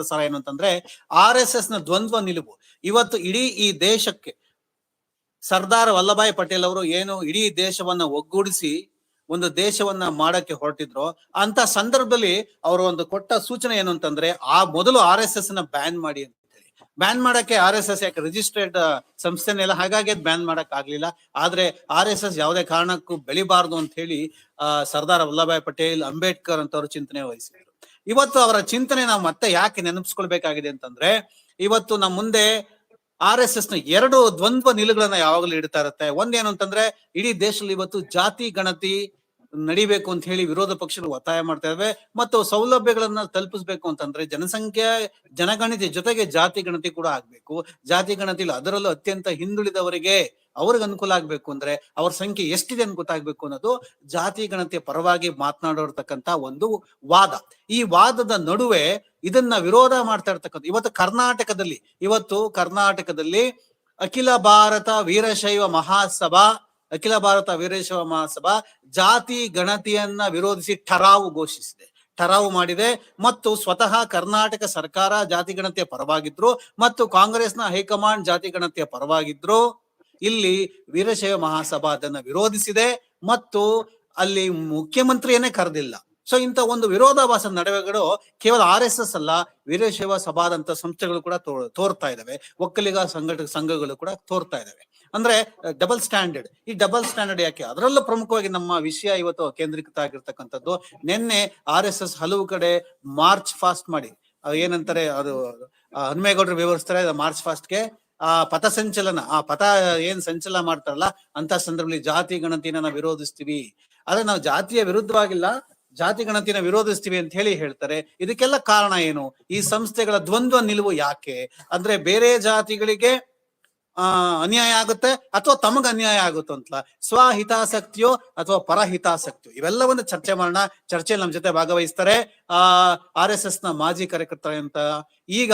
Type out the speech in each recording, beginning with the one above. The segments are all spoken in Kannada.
ಪ್ರಸಾರ ಏನು ಅಂತಂದ್ರೆ ಆರ್ ಎಸ್ ಎಸ್ನ ದ್ವಂದ್ವ ನಿಲುವು. ಇವತ್ತು ಇಡೀ ಈ ದೇಶಕ್ಕೆ ಸರ್ದಾರ್ ವಲ್ಲಭಾಯ್ ಪಟೇಲ್ ಅವರು ಏನು ಇಡೀ ದೇಶವನ್ನ ಒಗ್ಗೂಡಿಸಿ ಒಂದು ದೇಶವನ್ನ ಮಾಡಕ್ಕೆ ಹೊರಟಿದ್ರು ಅಂತ ಸಂದರ್ಭದಲ್ಲಿ ಅವರು ಒಂದು ಕೊಟ್ಟ ಸೂಚನೆ ಏನು ಅಂತಂದ್ರೆ ಆ ಮೊದಲು ಆರ್ ಎಸ್ ಎಸ್ನ ಬ್ಯಾನ್ ಮಾಡಿ ಅಂತ. ಬ್ಯಾನ್ ಮಾಡಕ್ಕೆ ಆರ್ ಎಸ್ ಎಸ್ ಯಾಕೆ ರಿಜಿಸ್ಟರ್ಡ್ ಸಂಸ್ಥೆನೆಲ್ಲ ಹಾಗಾಗಿ ಬ್ಯಾನ್ ಮಾಡಕ್ ಆಗ್ಲಿಲ್ಲ. ಆದ್ರೆ ಆರ್ ಎಸ್ ಎಸ್ ಯಾವುದೇ ಕಾರಣಕ್ಕೂ ಬೆಳಿಬಾರ್ದು ಅಂತ ಹೇಳಿ ಸರ್ದಾರ್ ವಲ್ಲಭಾಯ್ ಪಟೇಲ್, ಅಂಬೇಡ್ಕರ್ ಅಂತವರು ಚಿಂತನೆ ವಹಿಸಿದ್ರು. ಇವತ್ತು ಅವರ ಚಿಂತನೆ ನಾವು ಮತ್ತೆ ಯಾಕೆ ನೆನಪಿಸ್ಕೊಳ್ಬೇಕಾಗಿದೆ ಅಂತಂದ್ರೆ, ಇವತ್ತು ನಮ್ಮ ಮುಂದೆ ಆರ್ ಎಸ್ ಎಸ್ನ ಎರಡು ದ್ವಂದ್ವ ನಿಲುಗಳನ್ನ ಯಾವಾಗಲೂ ಇಡ್ತಾ ಇರುತ್ತೆ. ಒಂದೇನು ಅಂತಂದ್ರೆ, ಇಡೀ ದೇಶದಲ್ಲಿ ಇವತ್ತು ಜಾತಿ, ಗಣತಿ ನಡಿಬೇಕು ಅಂತ ಹೇಳಿ ವಿರೋಧ ಪಕ್ಷಗಳು ಒತ್ತಾಯ ಮಾಡ್ತಾ ಇದಾವೆ. ಮತ್ತು ಸೌಲಭ್ಯಗಳನ್ನ ತಲುಪಿಸ್ಬೇಕು ಅಂತಂದ್ರೆ ಜನಸಂಖ್ಯೆ, ಜನಗಣತಿ ಜೊತೆಗೆ ಜಾತಿ ಗಣತಿ ಕೂಡ ಆಗ್ಬೇಕು. ಜಾತಿ ಗಣತಿಲಿ ಅದರಲ್ಲೂ ಅತ್ಯಂತ ಹಿಂದುಳಿದವರಿಗೆ ಅವ್ರಿಗೆ ಅನುಕೂಲ ಆಗ್ಬೇಕು ಅಂದ್ರೆ ಅವ್ರ ಸಂಖ್ಯೆ ಎಷ್ಟಿದೆ ಅಂತ ಗೊತ್ತಾಗ್ಬೇಕು ಅನ್ನೋದು ಜಾತಿ ಗಣತಿಯ ಪರವಾಗಿ ಮಾತನಾಡಿರ್ತಕ್ಕಂತ ಒಂದು ವಾದ. ಈ ವಾದದ ನಡುವೆ ಇದನ್ನ ವಿರೋಧ ಮಾಡ್ತಾ ಇರ್ತಕ್ಕಂಥ, ಇವತ್ತು ಕರ್ನಾಟಕದಲ್ಲಿ ಇವತ್ತು ಕರ್ನಾಟಕದಲ್ಲಿ ಅಖಿಲ ಭಾರತ ವೀರಶೈವ ಮಹಾಸಭಾ ಅಖಿಲ ಭಾರತ ವೀರಶೈವ ಮಹಾಸಭಾ ಜಾತಿ ಗಣತಿಯನ್ನ ವಿರೋಧಿಸಿ ಠರಾವು ಘೋಷಿಸಿದೆ. ಠರಾವು ಮಾಡಿದೆ ಮತ್ತು ಸ್ವತಃ ಕರ್ನಾಟಕ ಸರ್ಕಾರ ಜಾತಿ ಗಣತಿಯ ಪರವಾಗಿದ್ರು ಮತ್ತು ಕಾಂಗ್ರೆಸ್ನ ಹೈಕಮಾಂಡ್ ಜಾತಿ ಗಣತಿಯ ಪರವಾಗಿದ್ರು. ಇಲ್ಲಿ ವೀರಶೈವ ಮಹಾಸಭಾ ಅದನ್ನ ವಿರೋಧಿಸಿದೆ ಮತ್ತು ಅಲ್ಲಿ ಮುಖ್ಯಮಂತ್ರಿಯನ್ನೇ ಕರೆದಿಲ್ಲ. ಸೊ, ಇಂಥ ಒಂದು ವಿರೋಧಾಭಾಸ ನಡುವೆಗಳು ಕೇವಲ ಆರ್ ಎಸ್ ಎಸ್ ಅಲ್ಲ, ವೀರಶೈವ ಸಭಾದಂತ ಸಂಸ್ಥೆಗಳು ಕೂಡ ತೋರ್ತಾ ಇದಾವೆ. ಒಕ್ಕಲಿಗ ಸಂಘಟ ಸಂಘಗಳು ಕೂಡ ತೋರ್ತಾ ಇದಾವೆ. ಅಂದ್ರೆ ಡಬಲ್ ಸ್ಟ್ಯಾಂಡರ್ಡ್ ಈ ಡಬಲ್ ಸ್ಟ್ಯಾಂಡರ್ಡ್ ಯಾಕೆ? ಅದರಲ್ಲೂ ಪ್ರಮುಖವಾಗಿ ನಮ್ಮ ವಿಷಯ ಇವತ್ತು ಕೇಂದ್ರೀಕೃತ ಆಗಿರ್ತಕ್ಕಂಥದ್ದು ನಿನ್ನೆ ಆರ್ ಎಸ್ ಎಸ್ ಹಲವು ಕಡೆ ಮಾರ್ಚ್ ಫಾಸ್ಟ್ ಮಾಡಿ. ಏನಂತಾರೆ ಅದು ಹನುಮೇಗೌಡರು ವಿವರಿಸ್ತಾರೆ ಮಾರ್ಚ್ ಫಾಸ್ಟ್ಗೆ. ಆ ಪಥ ಸಂಚಲನ, ಆ ಪಥ ಏನ್ ಸಂಚಲನ ಮಾಡ್ತಾರಲ್ಲ ಅಂತ ಸಂದರ್ಭದಲ್ಲಿ ಜಾತಿ ಗಣತಿನ ನಾವು ವಿರೋಧಿಸ್ತೀವಿ. ಆದ್ರೆ ನಾವು ಜಾತಿಯ ವಿರುದ್ಧವಾಗಿಲ್ಲ, ಜಾತಿ ಗಣತಿನ ವಿರೋಧಿಸ್ತೀವಿ ಅಂತ ಹೇಳಿ ಹೇಳ್ತಾರೆ. ಇದಕ್ಕೆಲ್ಲ ಕಾರಣ ಏನು? ಈ ಸಂಸ್ಥೆಗಳ ದ್ವಂದ್ವ ನಿಲುವು ಯಾಕೆ? ಅಂದ್ರೆ ಬೇರೆ ಜಾತಿಗಳಿಗೆ ಆ ಅನ್ಯಾಯ ಆಗುತ್ತೆ ಅಥವಾ ತಮಗ ಅನ್ಯಾಯ ಆಗುತ್ತೆ ಅಂತ ಸ್ವಹಿತಾಸಕ್ತಿಯೋ ಅಥವಾ ಪರಹಿತಾಸಕ್ತಿಯೋ. ಇವೆಲ್ಲವನ್ನ ಚರ್ಚೆ ಮಾಡೋಣ. ಚರ್ಚೆಯಲ್ಲಿ ನಮ್ಮ ಜೊತೆ ಭಾಗವಹಿಸ್ತಾರೆ. ಆ ಆರ್ ಎಸ್ ಎಸ್ನ ಮಾಜಿ ಕಾರ್ಯಕರ್ತ ಈಗ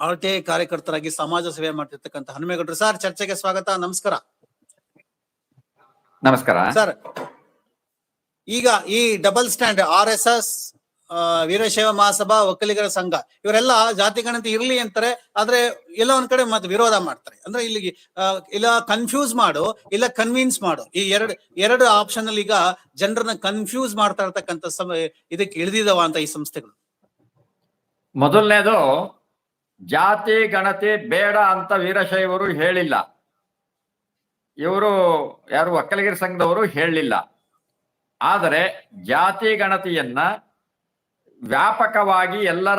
ಆರ್ ಟಿ ಐ ಕಾರ್ಯಕರ್ತರಾಗಿ ಸಮಾಜ ಸೇವೆ ಮಾಡ್ತಿರ್ತಕ್ಕಂಥ ಹನುಮೇಗೌಡರು. ಸರ್ ಚರ್ಚೆಗೆ ಸ್ವಾಗತ. ನಮಸ್ಕಾರ. ನಮಸ್ಕಾರ. ಸರ್ ಈಗ ಈ double stand R S S Veerashaiva Mahasabha ಒಕ್ಕಲಿಗರ ಸಂಘ, ಇವರೆಲ್ಲ ಜಾತಿ ಗಣತಿ ಇರ್ಲಿ ಅಂತಾರೆ, ಆದ್ರೆ ಎಲ್ಲ ಒಂದ್ ಕಡೆ ಮತ್ತೆ ವಿರೋಧ ಮಾಡ್ತಾರೆ. ಅಂದ್ರೆ ಇಲ್ಲಿ ಇಲ್ಲ ಕನ್ಫ್ಯೂಸ್ ಮಾಡು, ಇಲ್ಲ ಕನ್ವಿನ್ಸ್ ಮಾಡು. ಈ ಎರಡು ಎರಡು ಆಪ್ಷನ್ ಈಗ ಜನರನ್ನ ಕನ್ಫ್ಯೂಸ್ ಮಾಡ್ತಾ ಇರ್ತಕ್ಕಂಥ ಸಮಯ ಇದಕ್ಕೆ ಇಳಿದಿದವ ಅಂತ ಈ ಸಂಸ್ಥೆಗಳು. ಮೊದಲನೇದು, ಜಾತಿ ಗಣತಿ ಬೇಡ ಅಂತ ವೀರಶೈವರು ಹೇಳಿಲ್ಲ. ಇವರು ಯಾರು ಒಕ್ಕಲಿಗರ ಸಂಘದವರು ಹೇಳಲಿಲ್ಲ ಆದರೆ ಜಾತಿ ಗಣತಿಯನ್ನ ವ್ಯಾಪಕವಾಗಿ ಎಲ್ಲರ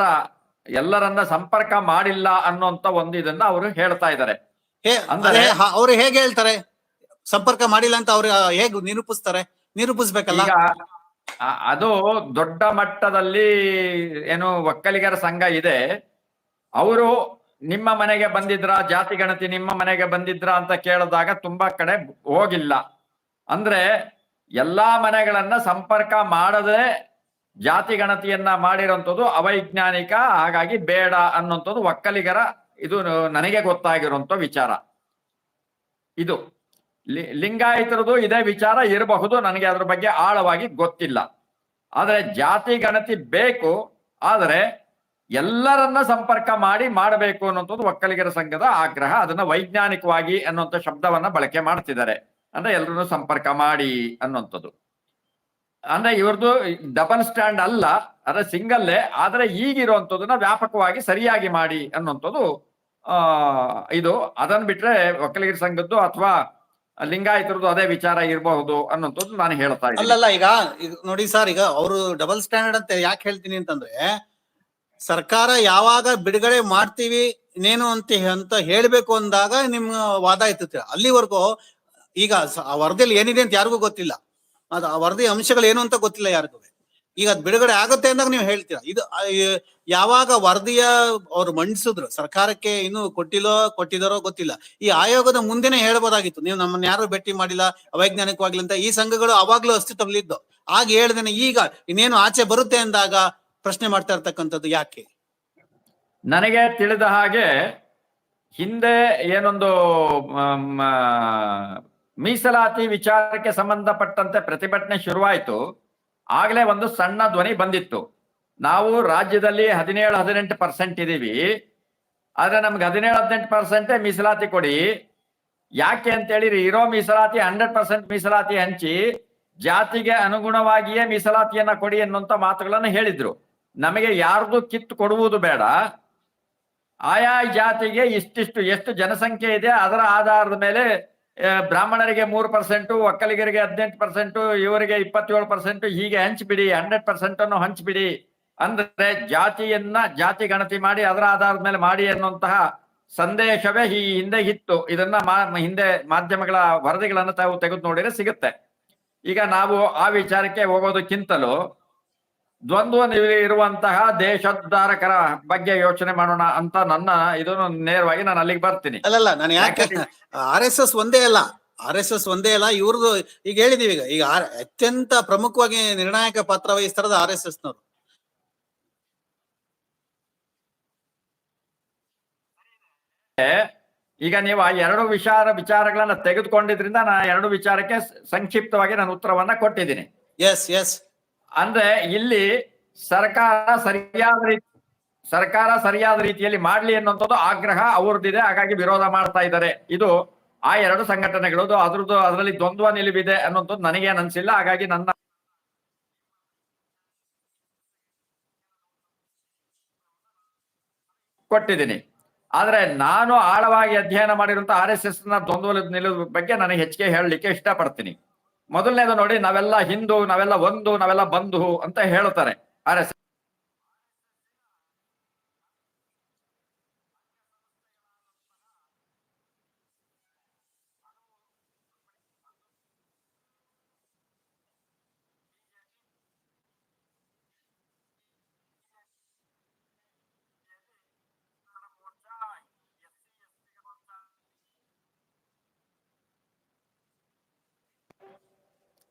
ಎಲ್ಲರನ್ನ ಸಂಪರ್ಕ ಮಾಡಿಲ್ಲ ಅನ್ನುವಂತ ಒಂದು ಇದನ್ನ ಅವರು ಹೇಳ್ತಾ ಇದ್ದಾರೆ. ಅಂದ್ರೆ- ಅದೇ ಅವ್ರು ಹೇಗೆ ಹೇಳ್ತಾರೆ? ಸಂಪರ್ಕ ಮಾಡಿಲ್ಲ ಅಂತ ಅವ್ರು ಹೇಗೆ ನಿರೂಪಿಸ್ತಾರೆ? ನಿರೂಪಿಸ್ಬೇಕಲ್ಲ? ಅದು ದೊಡ್ಡ ಮಟ್ಟದಲ್ಲಿ ಏನು ಒಕ್ಕಲಿಗರ ಸಂಘ ಇದೆ. ಅವರು ನಿಮ್ಮ ಮನೆಗೆ ಬಂದಿದ್ರ ಜಾತಿ ಗಣತಿ ನಿಮ್ಮ ಮನೆಗೆ ಬಂದಿದ್ರ ಅಂತ ಕೇಳಿದಾಗ ತುಂಬಾ ಕಡೆ ಹೋಗಿಲ್ಲ. ಅಂದ್ರೆ ಎಲ್ಲಾ ಮನೆಗಳನ್ನ ಸಂಪರ್ಕ ಮಾಡದೆ ಜಾತಿ ಗಣತಿಯನ್ನ ಮಾಡಿರೋಂಥದ್ದು ಅವೈಜ್ಞಾನಿಕ, ಹಾಗಾಗಿ ಬೇಡ ಅನ್ನೋಂಥದ್ದು ಒಕ್ಕಲಿಗರ ಇದು ನನಗೆ ಗೊತ್ತಾಗಿರುವಂತ ವಿಚಾರ. ಇದು ಲಿಂಗಾಯತರದು ಇದೇ ವಿಚಾರ ಇರಬಹುದು, ನನಗೆ ಅದ್ರ ಬಗ್ಗೆ ಆಳವಾಗಿ ಗೊತ್ತಿಲ್ಲ. ಆದರೆ ಜಾತಿ ಗಣತಿ ಬೇಕು, ಆದರೆ ಎಲ್ಲರನ್ನ ಸಂಪರ್ಕ ಮಾಡಿ ಮಾಡಬೇಕು ಅನ್ನುವಂಥದ್ದು ಒಕ್ಕಲಿಗರ ಸಂಘದ ಆಗ್ರಹ, ಅದನ್ನ ವೈಜ್ಞಾನಿಕವಾಗಿ ಅನ್ನುವಂಥ ಶಬ್ದವನ್ನ ಬಳಕೆ ಮಾಡ್ತಿದ್ದಾರೆ. ಅಂದ್ರೆ ಎಲ್ಲರನ್ನು ಸಂಪರ್ಕ ಮಾಡಿ ಅನ್ನುವಂಥದ್ದು. ಅಂದ್ರೆ ಇವ್ರದ್ದು ಡಬಲ್ ಸ್ಟ್ಯಾಂಡ್ ಅಲ್ಲ, ಅಂದ್ರೆ ಸಿಂಗಲ್ಲೇ, ಆದ್ರೆ ಈಗಿರುವಂತದನ್ನ ವ್ಯಾಪಕವಾಗಿ ಸರಿಯಾಗಿ ಮಾಡಿ ಅನ್ನುವಂಥದ್ದು, ಆ, ಇದು. ಅದನ್ನ ಬಿಟ್ರೆ ಒಕ್ಕಲಿಗರ ಸಂಘದ್ದು ಅಥವಾ ಲಿಂಗಾಯತರದ್ದು ಅದೇ ವಿಚಾರ ಇರಬಹುದು ಅನ್ನೋಂಥದ್ದು ನಾನು ಹೇಳ್ತಾ ಇದ್ದೀನಿ. ಅಲ್ಲಲ್ಲ, ಈಗ ನೋಡಿ ಸರ್, ಈಗ ಅವರು ಡಬಲ್ ಸ್ಟ್ಯಾಂಡರ್ಡ್ ಅಂತ ಯಾಕೆ ಹೇಳ್ತೀನಿ ಅಂತಂದ್ರೆ, ಸರ್ಕಾರ ಯಾವಾಗ ಬಿಡುಗಡೆ ಮಾಡ್ತೀವಿ, ಇನ್ನೇನು ಅಂತ ಅಂತ ಹೇಳ್ಬೇಕು ಅಂದಾಗ ನಿಮ್ಮ ವಾದ ಇತ್ತು ಅಲ್ಲಿವರೆಗೂ ಈಗ ವರದಿಯಲ್ಲಿ ಏನಿದೆ ಅಂತ ಯಾರಿಗೂ ಗೊತ್ತಿಲ್ಲ. ಅದು ಆ ವರದಿ ಅಂಶಗಳು ಏನು ಅಂತ ಗೊತ್ತಿಲ್ಲ ಯಾರಿಗೂ. ಈಗ ಅದು ಬಿಡುಗಡೆ ಆಗುತ್ತೆ ಅಂದಾಗ ನೀವು ಹೇಳ್ತೀರಾ. ಇದು ಯಾವಾಗ ವರದಿಯ ಅವ್ರು ಮಂಡಿಸಿದ್ರು, ಸರ್ಕಾರಕ್ಕೆ ಇನ್ನು ಕೊಟ್ಟಿಲ್ಲೋ ಕೊಟ್ಟಿದಾರೋ ಗೊತ್ತಿಲ್ಲ. ಈ ಆಯೋಗದ ಮುಂದೆನೆ ಹೇಳ್ಬೋದಾಗಿತ್ತು. ನೀವು ನಮ್ಮನ್ನ ಯಾರು ಭೇಟಿ ಮಾಡಿಲ್ಲ ಅವೈಜ್ಞಾನಿಕವಾಗಿಲ್ಲ ಅಂತ, ಈ ಸಂಘಗಳು ಅವಾಗ್ಲೂ ಅಸ್ತಿತ್ವದಲ್ಲಿದ್ದು. ಆಗ ಹೇಳ್ದೇನೆ, ಈಗ ಇನ್ನೇನು ಆಚೆ ಬರುತ್ತೆ ಅಂದಾಗ ಪ್ರಶ್ನೆ ಮಾಡ್ತಾ ಇರ್ತಕ್ಕಂಥದ್ದು ಯಾಕೆ? ನನಗೆ ತಿಳಿದ ಹಾಗೆ ಹಿಂದೆ ಏನೊಂದು ಮೀಸಲಾತಿ ವಿಚಾರಕ್ಕೆ ಸಂಬಂಧಪಟ್ಟಂತೆ ಪ್ರತಿಭಟನೆ ಶುರುವಾಯಿತು. ಆಗಲೇ ಒಂದು ಸಣ್ಣ ಧ್ವನಿ ಬಂದಿತ್ತು. ನಾವು ರಾಜ್ಯದಲ್ಲಿ ಹದಿನೇಳು, ಹದಿನೆಂಟು ಪರ್ಸೆಂಟ್ ಇದ್ದೀವಿ ಆದರೆ ನಮ್ಗೆ ಹದಿನೇಳು, ಹದಿನೆಂಟು ಪರ್ಸೆಂಟೇ ಮೀಸಲಾತಿ ಕೊಡಿ. ಯಾಕೆ ಅಂತೇಳಿ ಇರೋ ಮೀಸಲಾತಿ ಹಂಡ್ರೆಡ್ ಪರ್ಸೆಂಟ್ ಮೀಸಲಾತಿ ಹಂಚಿ ಜಾತಿಗೆ ಅನುಗುಣವಾಗಿಯೇ ಮೀಸಲಾತಿಯನ್ನ ಕೊಡಿ ಅನ್ನುವಂತ ಮಾತುಗಳನ್ನು ಹೇಳಿದ್ರು. ನಮಗೆ ಯಾರ್ದು ಕಿತ್ತು ಕೊಡುವುದು ಬೇಡ. ಆಯಾ ಜಾತಿಗೆ ಇಷ್ಟಿಷ್ಟು, ಎಷ್ಟು ಜನಸಂಖ್ಯೆ ಇದೆ ಅದರ ಆಧಾರದ ಮೇಲೆ ಬ್ರಾಹ್ಮಣರಿಗೆ ಮೂರು ಪರ್ಸೆಂಟು, ಒಕ್ಕಲಿಗರಿಗೆ ಹದಿನೆಂಟು ಪರ್ಸೆಂಟು, ಇವರಿಗೆ ಇಪ್ಪತ್ತೇಳು ಪರ್ಸೆಂಟ್, ಹೀಗೆ ಹಂಚ್ಬಿಡಿ, ಹಂಡ್ರೆಡ್ ಪರ್ಸೆಂಟ್ ಅನ್ನು ಹಂಚ್ಬಿಡಿ. ಅಂದ್ರೆ ಜಾತಿಯನ್ನ ಜಾತಿ ಗಣತಿ ಮಾಡಿ, ಅದರ ಆಧಾರದ ಮೇಲೆ ಮಾಡಿ ಅನ್ನುವಂತಹ ಸಂದೇಶವೇ ಈ ಹಿಂದೆ ಇತ್ತು. ಇದನ್ನ ಹಿಂದೆ ಮಾಧ್ಯಮಗಳ ವರದಿಗಳನ್ನು ತಾವು ತೆಗೆದು ನೋಡಿದ್ರೆ ಸಿಗುತ್ತೆ. ಈಗ ನಾವು ಆ ವಿಚಾರಕ್ಕೆ ಹೋಗೋದಕ್ಕಿಂತಲೂ ದ್ವಂದ್ವ ಇರುವಂತಹ ದೇಶೋದ್ಧಾರಕರ ಬಗ್ಗೆ ಯೋಚನೆ ಮಾಡೋಣ ಅಂತ ನನ್ನ ಇದನ್ನು ನೇರವಾಗಿ ನಾನು ಅಲ್ಲಿಗೆ ಬರ್ತೀನಿ. ಅಲ್ಲಲ್ಲ ನಾನು ಯಾಕೆ ಆರ್ ಎಸ್ ಎಸ್ ಒಂದೇ ಅಲ್ಲ. ಆರ್ ಎಸ್ ಎಸ್ ಒಂದೇ ಅಲ್ಲ ಇವ್ರದ್ದು ಈಗ ಹೇಳಿದೀವಿ ಈಗ. ಈಗ ಅತ್ಯಂತ ಪ್ರಮುಖವಾಗಿ ನಿರ್ಣಾಯಕ ಪಾತ್ರ ವಹಿಸ್ತಾರದ ಆರ್ ಎಸ್ ಎಸ್ ನವರು ಈಗ ನೀವು ಆ ಎರಡು ವಿಚಾರ ವಿಚಾರಗಳನ್ನ ತೆಗೆದುಕೊಂಡಿದ್ರಿಂದ ನಾನು ಎರಡು ವಿಚಾರಕ್ಕೆ ಸಂಕ್ಷಿಪ್ತವಾಗಿ ನಾನು ಉತ್ತರವನ್ನ ಕೊಟ್ಟಿದ್ದೀನಿ. ಎಸ್ ಎಸ್ ಅಂದ್ರೆ ಇಲ್ಲಿ ಸರ್ಕಾರ ಸರಿಯಾದ ರೀತಿ ಸರ್ಕಾರ ಸರಿಯಾದ ರೀತಿಯಲ್ಲಿ ಮಾಡ್ಲಿ ಅನ್ನುವಂಥದ್ದು ಆಗ್ರಹ ಅವ್ರದ್ದಿದೆ. ಹಾಗಾಗಿ ವಿರೋಧ ಮಾಡ್ತಾ ಇದ್ದಾರೆ. ಇದು ಆ ಎರಡು ಸಂಘಟನೆಗಳದು ಅದ್ರದ್ದು ಅದರಲ್ಲಿ ದ್ವಂದ್ವ ನಿಲುವಿದೆ ಅನ್ನುವಂಥದ್ದು ನನಗೆ ಅನ್ಸಿಲ್ಲ. ಹಾಗಾಗಿ ನನ್ನ ಕೊಟ್ಟಿದ್ದೀನಿ. ಆದ್ರೆ ನಾನು ಆಳವಾಗಿ ಅಧ್ಯಯನ ಮಾಡಿರುವಂತಹ ಆರ್ ಎಸ್ ಎಸ್ನ ದ್ವಂದ್ವ ನಿಲುವ ಬಗ್ಗೆ ನನಗೆ ಹೆಚ್ಚಿಗೆ ಹೇಳಲಿಕ್ಕೆ ಇಷ್ಟಪಡ್ತೀನಿ. ಮೊದಲನೇದು ನೋಡಿ ನಾವೆಲ್ಲ ಹಿಂದೂ ನಾವೆಲ್ಲ ಒಂದು ನಾವೆಲ್ಲ ಬಂಧು ಅಂತ ಹೇಳ್ತಾರೆ. ಆರ್ ಎಸ್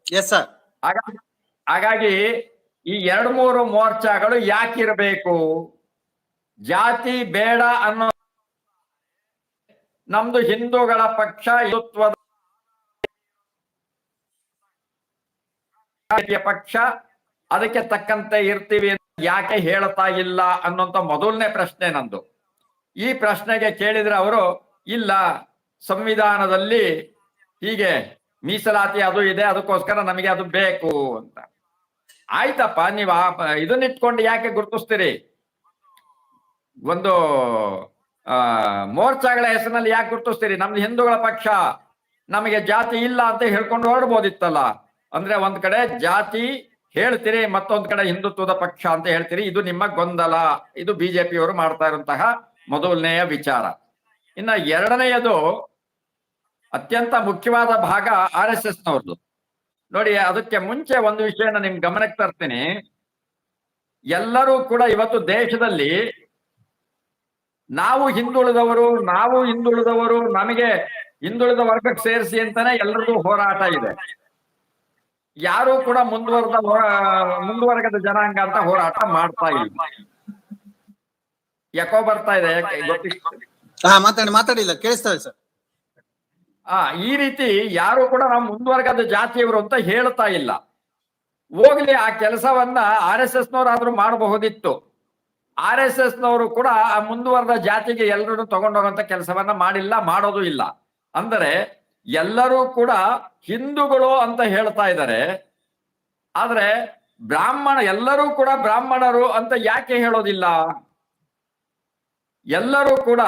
ಎಸ್ ಸರ್ ಹಾಗಾಗಿ ಈ ಎರಡು ಮೂರು ಮೋರ್ಚಾಗಳು ಯಾಕಿರಬೇಕು? ಜಾತಿ ಬೇಡ ಅನ್ನೋ ನಮ್ದು ಹಿಂದೂಗಳ ಪಕ್ಷ ಹಿಂದುತ್ವದ ಪಕ್ಷ, ಅದಕ್ಕೆ ತಕ್ಕಂತೆ ಇರ್ತೀವಿ ಯಾಕೆ ಹೇಳ್ತಾ ಇಲ್ಲ ಅನ್ನೋಂತ ಮೊದಲನೇ ಪ್ರಶ್ನೆ ನಂದು. ಈ ಪ್ರಶ್ನೆಗೆ ಕೇಳಿದ್ರೆ ಅವರು, ಇಲ್ಲ, ಸಂವಿಧಾನದಲ್ಲಿ ಹೀಗೆ ಮೀಸಲಾತಿ ಅದು ಇದೆ, ಅದಕ್ಕೋಸ್ಕರ ನಮಗೆ ಅದು ಬೇಕು ಅಂತ. ಆಯ್ತಪ್ಪ, ನೀವು ಆ ಇಟ್ಕೊಂಡು ಯಾಕೆ ಗುರುತಿಸ್ತೀರಿ? ಒಂದು, ಆ, ಮೋರ್ಚಾಗಳ ಹೆಸರಿನಲ್ಲಿ ಯಾಕೆ ಗುರುತಿಸ್ತೀರಿ? ನಮ್ದು ಹಿಂದೂಗಳ ಪಕ್ಷ, ನಮಗೆ ಜಾತಿ ಇಲ್ಲ ಅಂತ ಹೇಳ್ಕೊಂಡು ಹೊರಡ್ಬೋದಿತ್ತಲ್ಲ ಅಂದ್ರೆ ಒಂದ್ ಕಡೆ ಜಾತಿ ಹೇಳ್ತೀರಿ, ಮತ್ತೊಂದ್ ಕಡೆ ಹಿಂದುತ್ವದ ಪಕ್ಷ ಅಂತ ಹೇಳ್ತೀರಿ. ಇದು ನಿಮ್ಮ ಗೊಂದಲ. ಇದು ಬಿಜೆಪಿಯವರು ಮಾಡ್ತಾ ಇರುವಂತಹ ಮೊದಲನೆಯ ವಿಚಾರ. ಇನ್ನ ಎರಡನೆಯದು ಅತ್ಯಂತ ಮುಖ್ಯವಾದ ಭಾಗ ಆರ್ ಎಸ್ ನೋಡಿ, ಅದಕ್ಕೆ ಮುಂಚೆ ಒಂದು ವಿಷಯನ ನಿಮ್ ಗಮನಕ್ಕೆ ತರ್ತೀನಿ. ಎಲ್ಲರೂ ಕೂಡ ಇವತ್ತು ದೇಶದಲ್ಲಿ ನಾವು ಹಿಂದುಳಿದವರು ನಾವು ಹಿಂದುಳಿದವರು, ನಮಗೆ ಹಿಂದುಳಿದ ವರ್ಗಕ್ಕೆ ಸೇರಿಸಿ ಅಂತಾನೆ ಎಲ್ಲರದು ಹೋರಾಟ ಇದೆ. ಯಾರು ಕೂಡ ಮುಂದುವರೆದ ಮುಂದುವರೆದ ಜನಾಂಗ ಅಂತ ಹೋರಾಟ ಮಾಡ್ತಾ ಇಲ್ಲ. ಯಾಕೋ ಬರ್ತಾ ಇದೆ? ಮಾತಾಡಿ, ಮಾತಾಡಿಲ್ಲ ಕೇಳಿಸ್ತಾರೆ ಸರ್. ಆ, ಈ ರೀತಿ ಯಾರು ಕೂಡ ನಮ್ಮ ಮುಂದುವರ್ಗದ ಜಾತಿಯವರು ಅಂತ ಹೇಳ್ತಾ ಇಲ್ಲ. ಹೋಗ್ಲಿ, ಆ ಕೆಲಸವನ್ನ ಆರ್ ಎಸ್ ಮಾಡಬಹುದಿತ್ತು. ಆರ್ ಎಸ್ ಎಸ್ ನವರು ಕೂಡ ಆ ಮುಂದುವರೆದ ಜಾತಿಗೆ ಎಲ್ಲರೂ ತಗೊಂಡೋಗಂತ ಕೆಲಸವನ್ನ ಮಾಡಿಲ್ಲ, ಮಾಡೋದು ಇಲ್ಲ. ಅಂದರೆ ಎಲ್ಲರೂ ಕೂಡ ಹಿಂದೂಗಳು ಅಂತ ಹೇಳ್ತಾ ಇದ್ದಾರೆ. ಆದ್ರೆ ಬ್ರಾಹ್ಮಣ, ಎಲ್ಲರೂ ಕೂಡ ಬ್ರಾಹ್ಮಣರು ಅಂತ ಯಾಕೆ ಹೇಳೋದಿಲ್ಲ? ಎಲ್ಲರೂ ಕೂಡ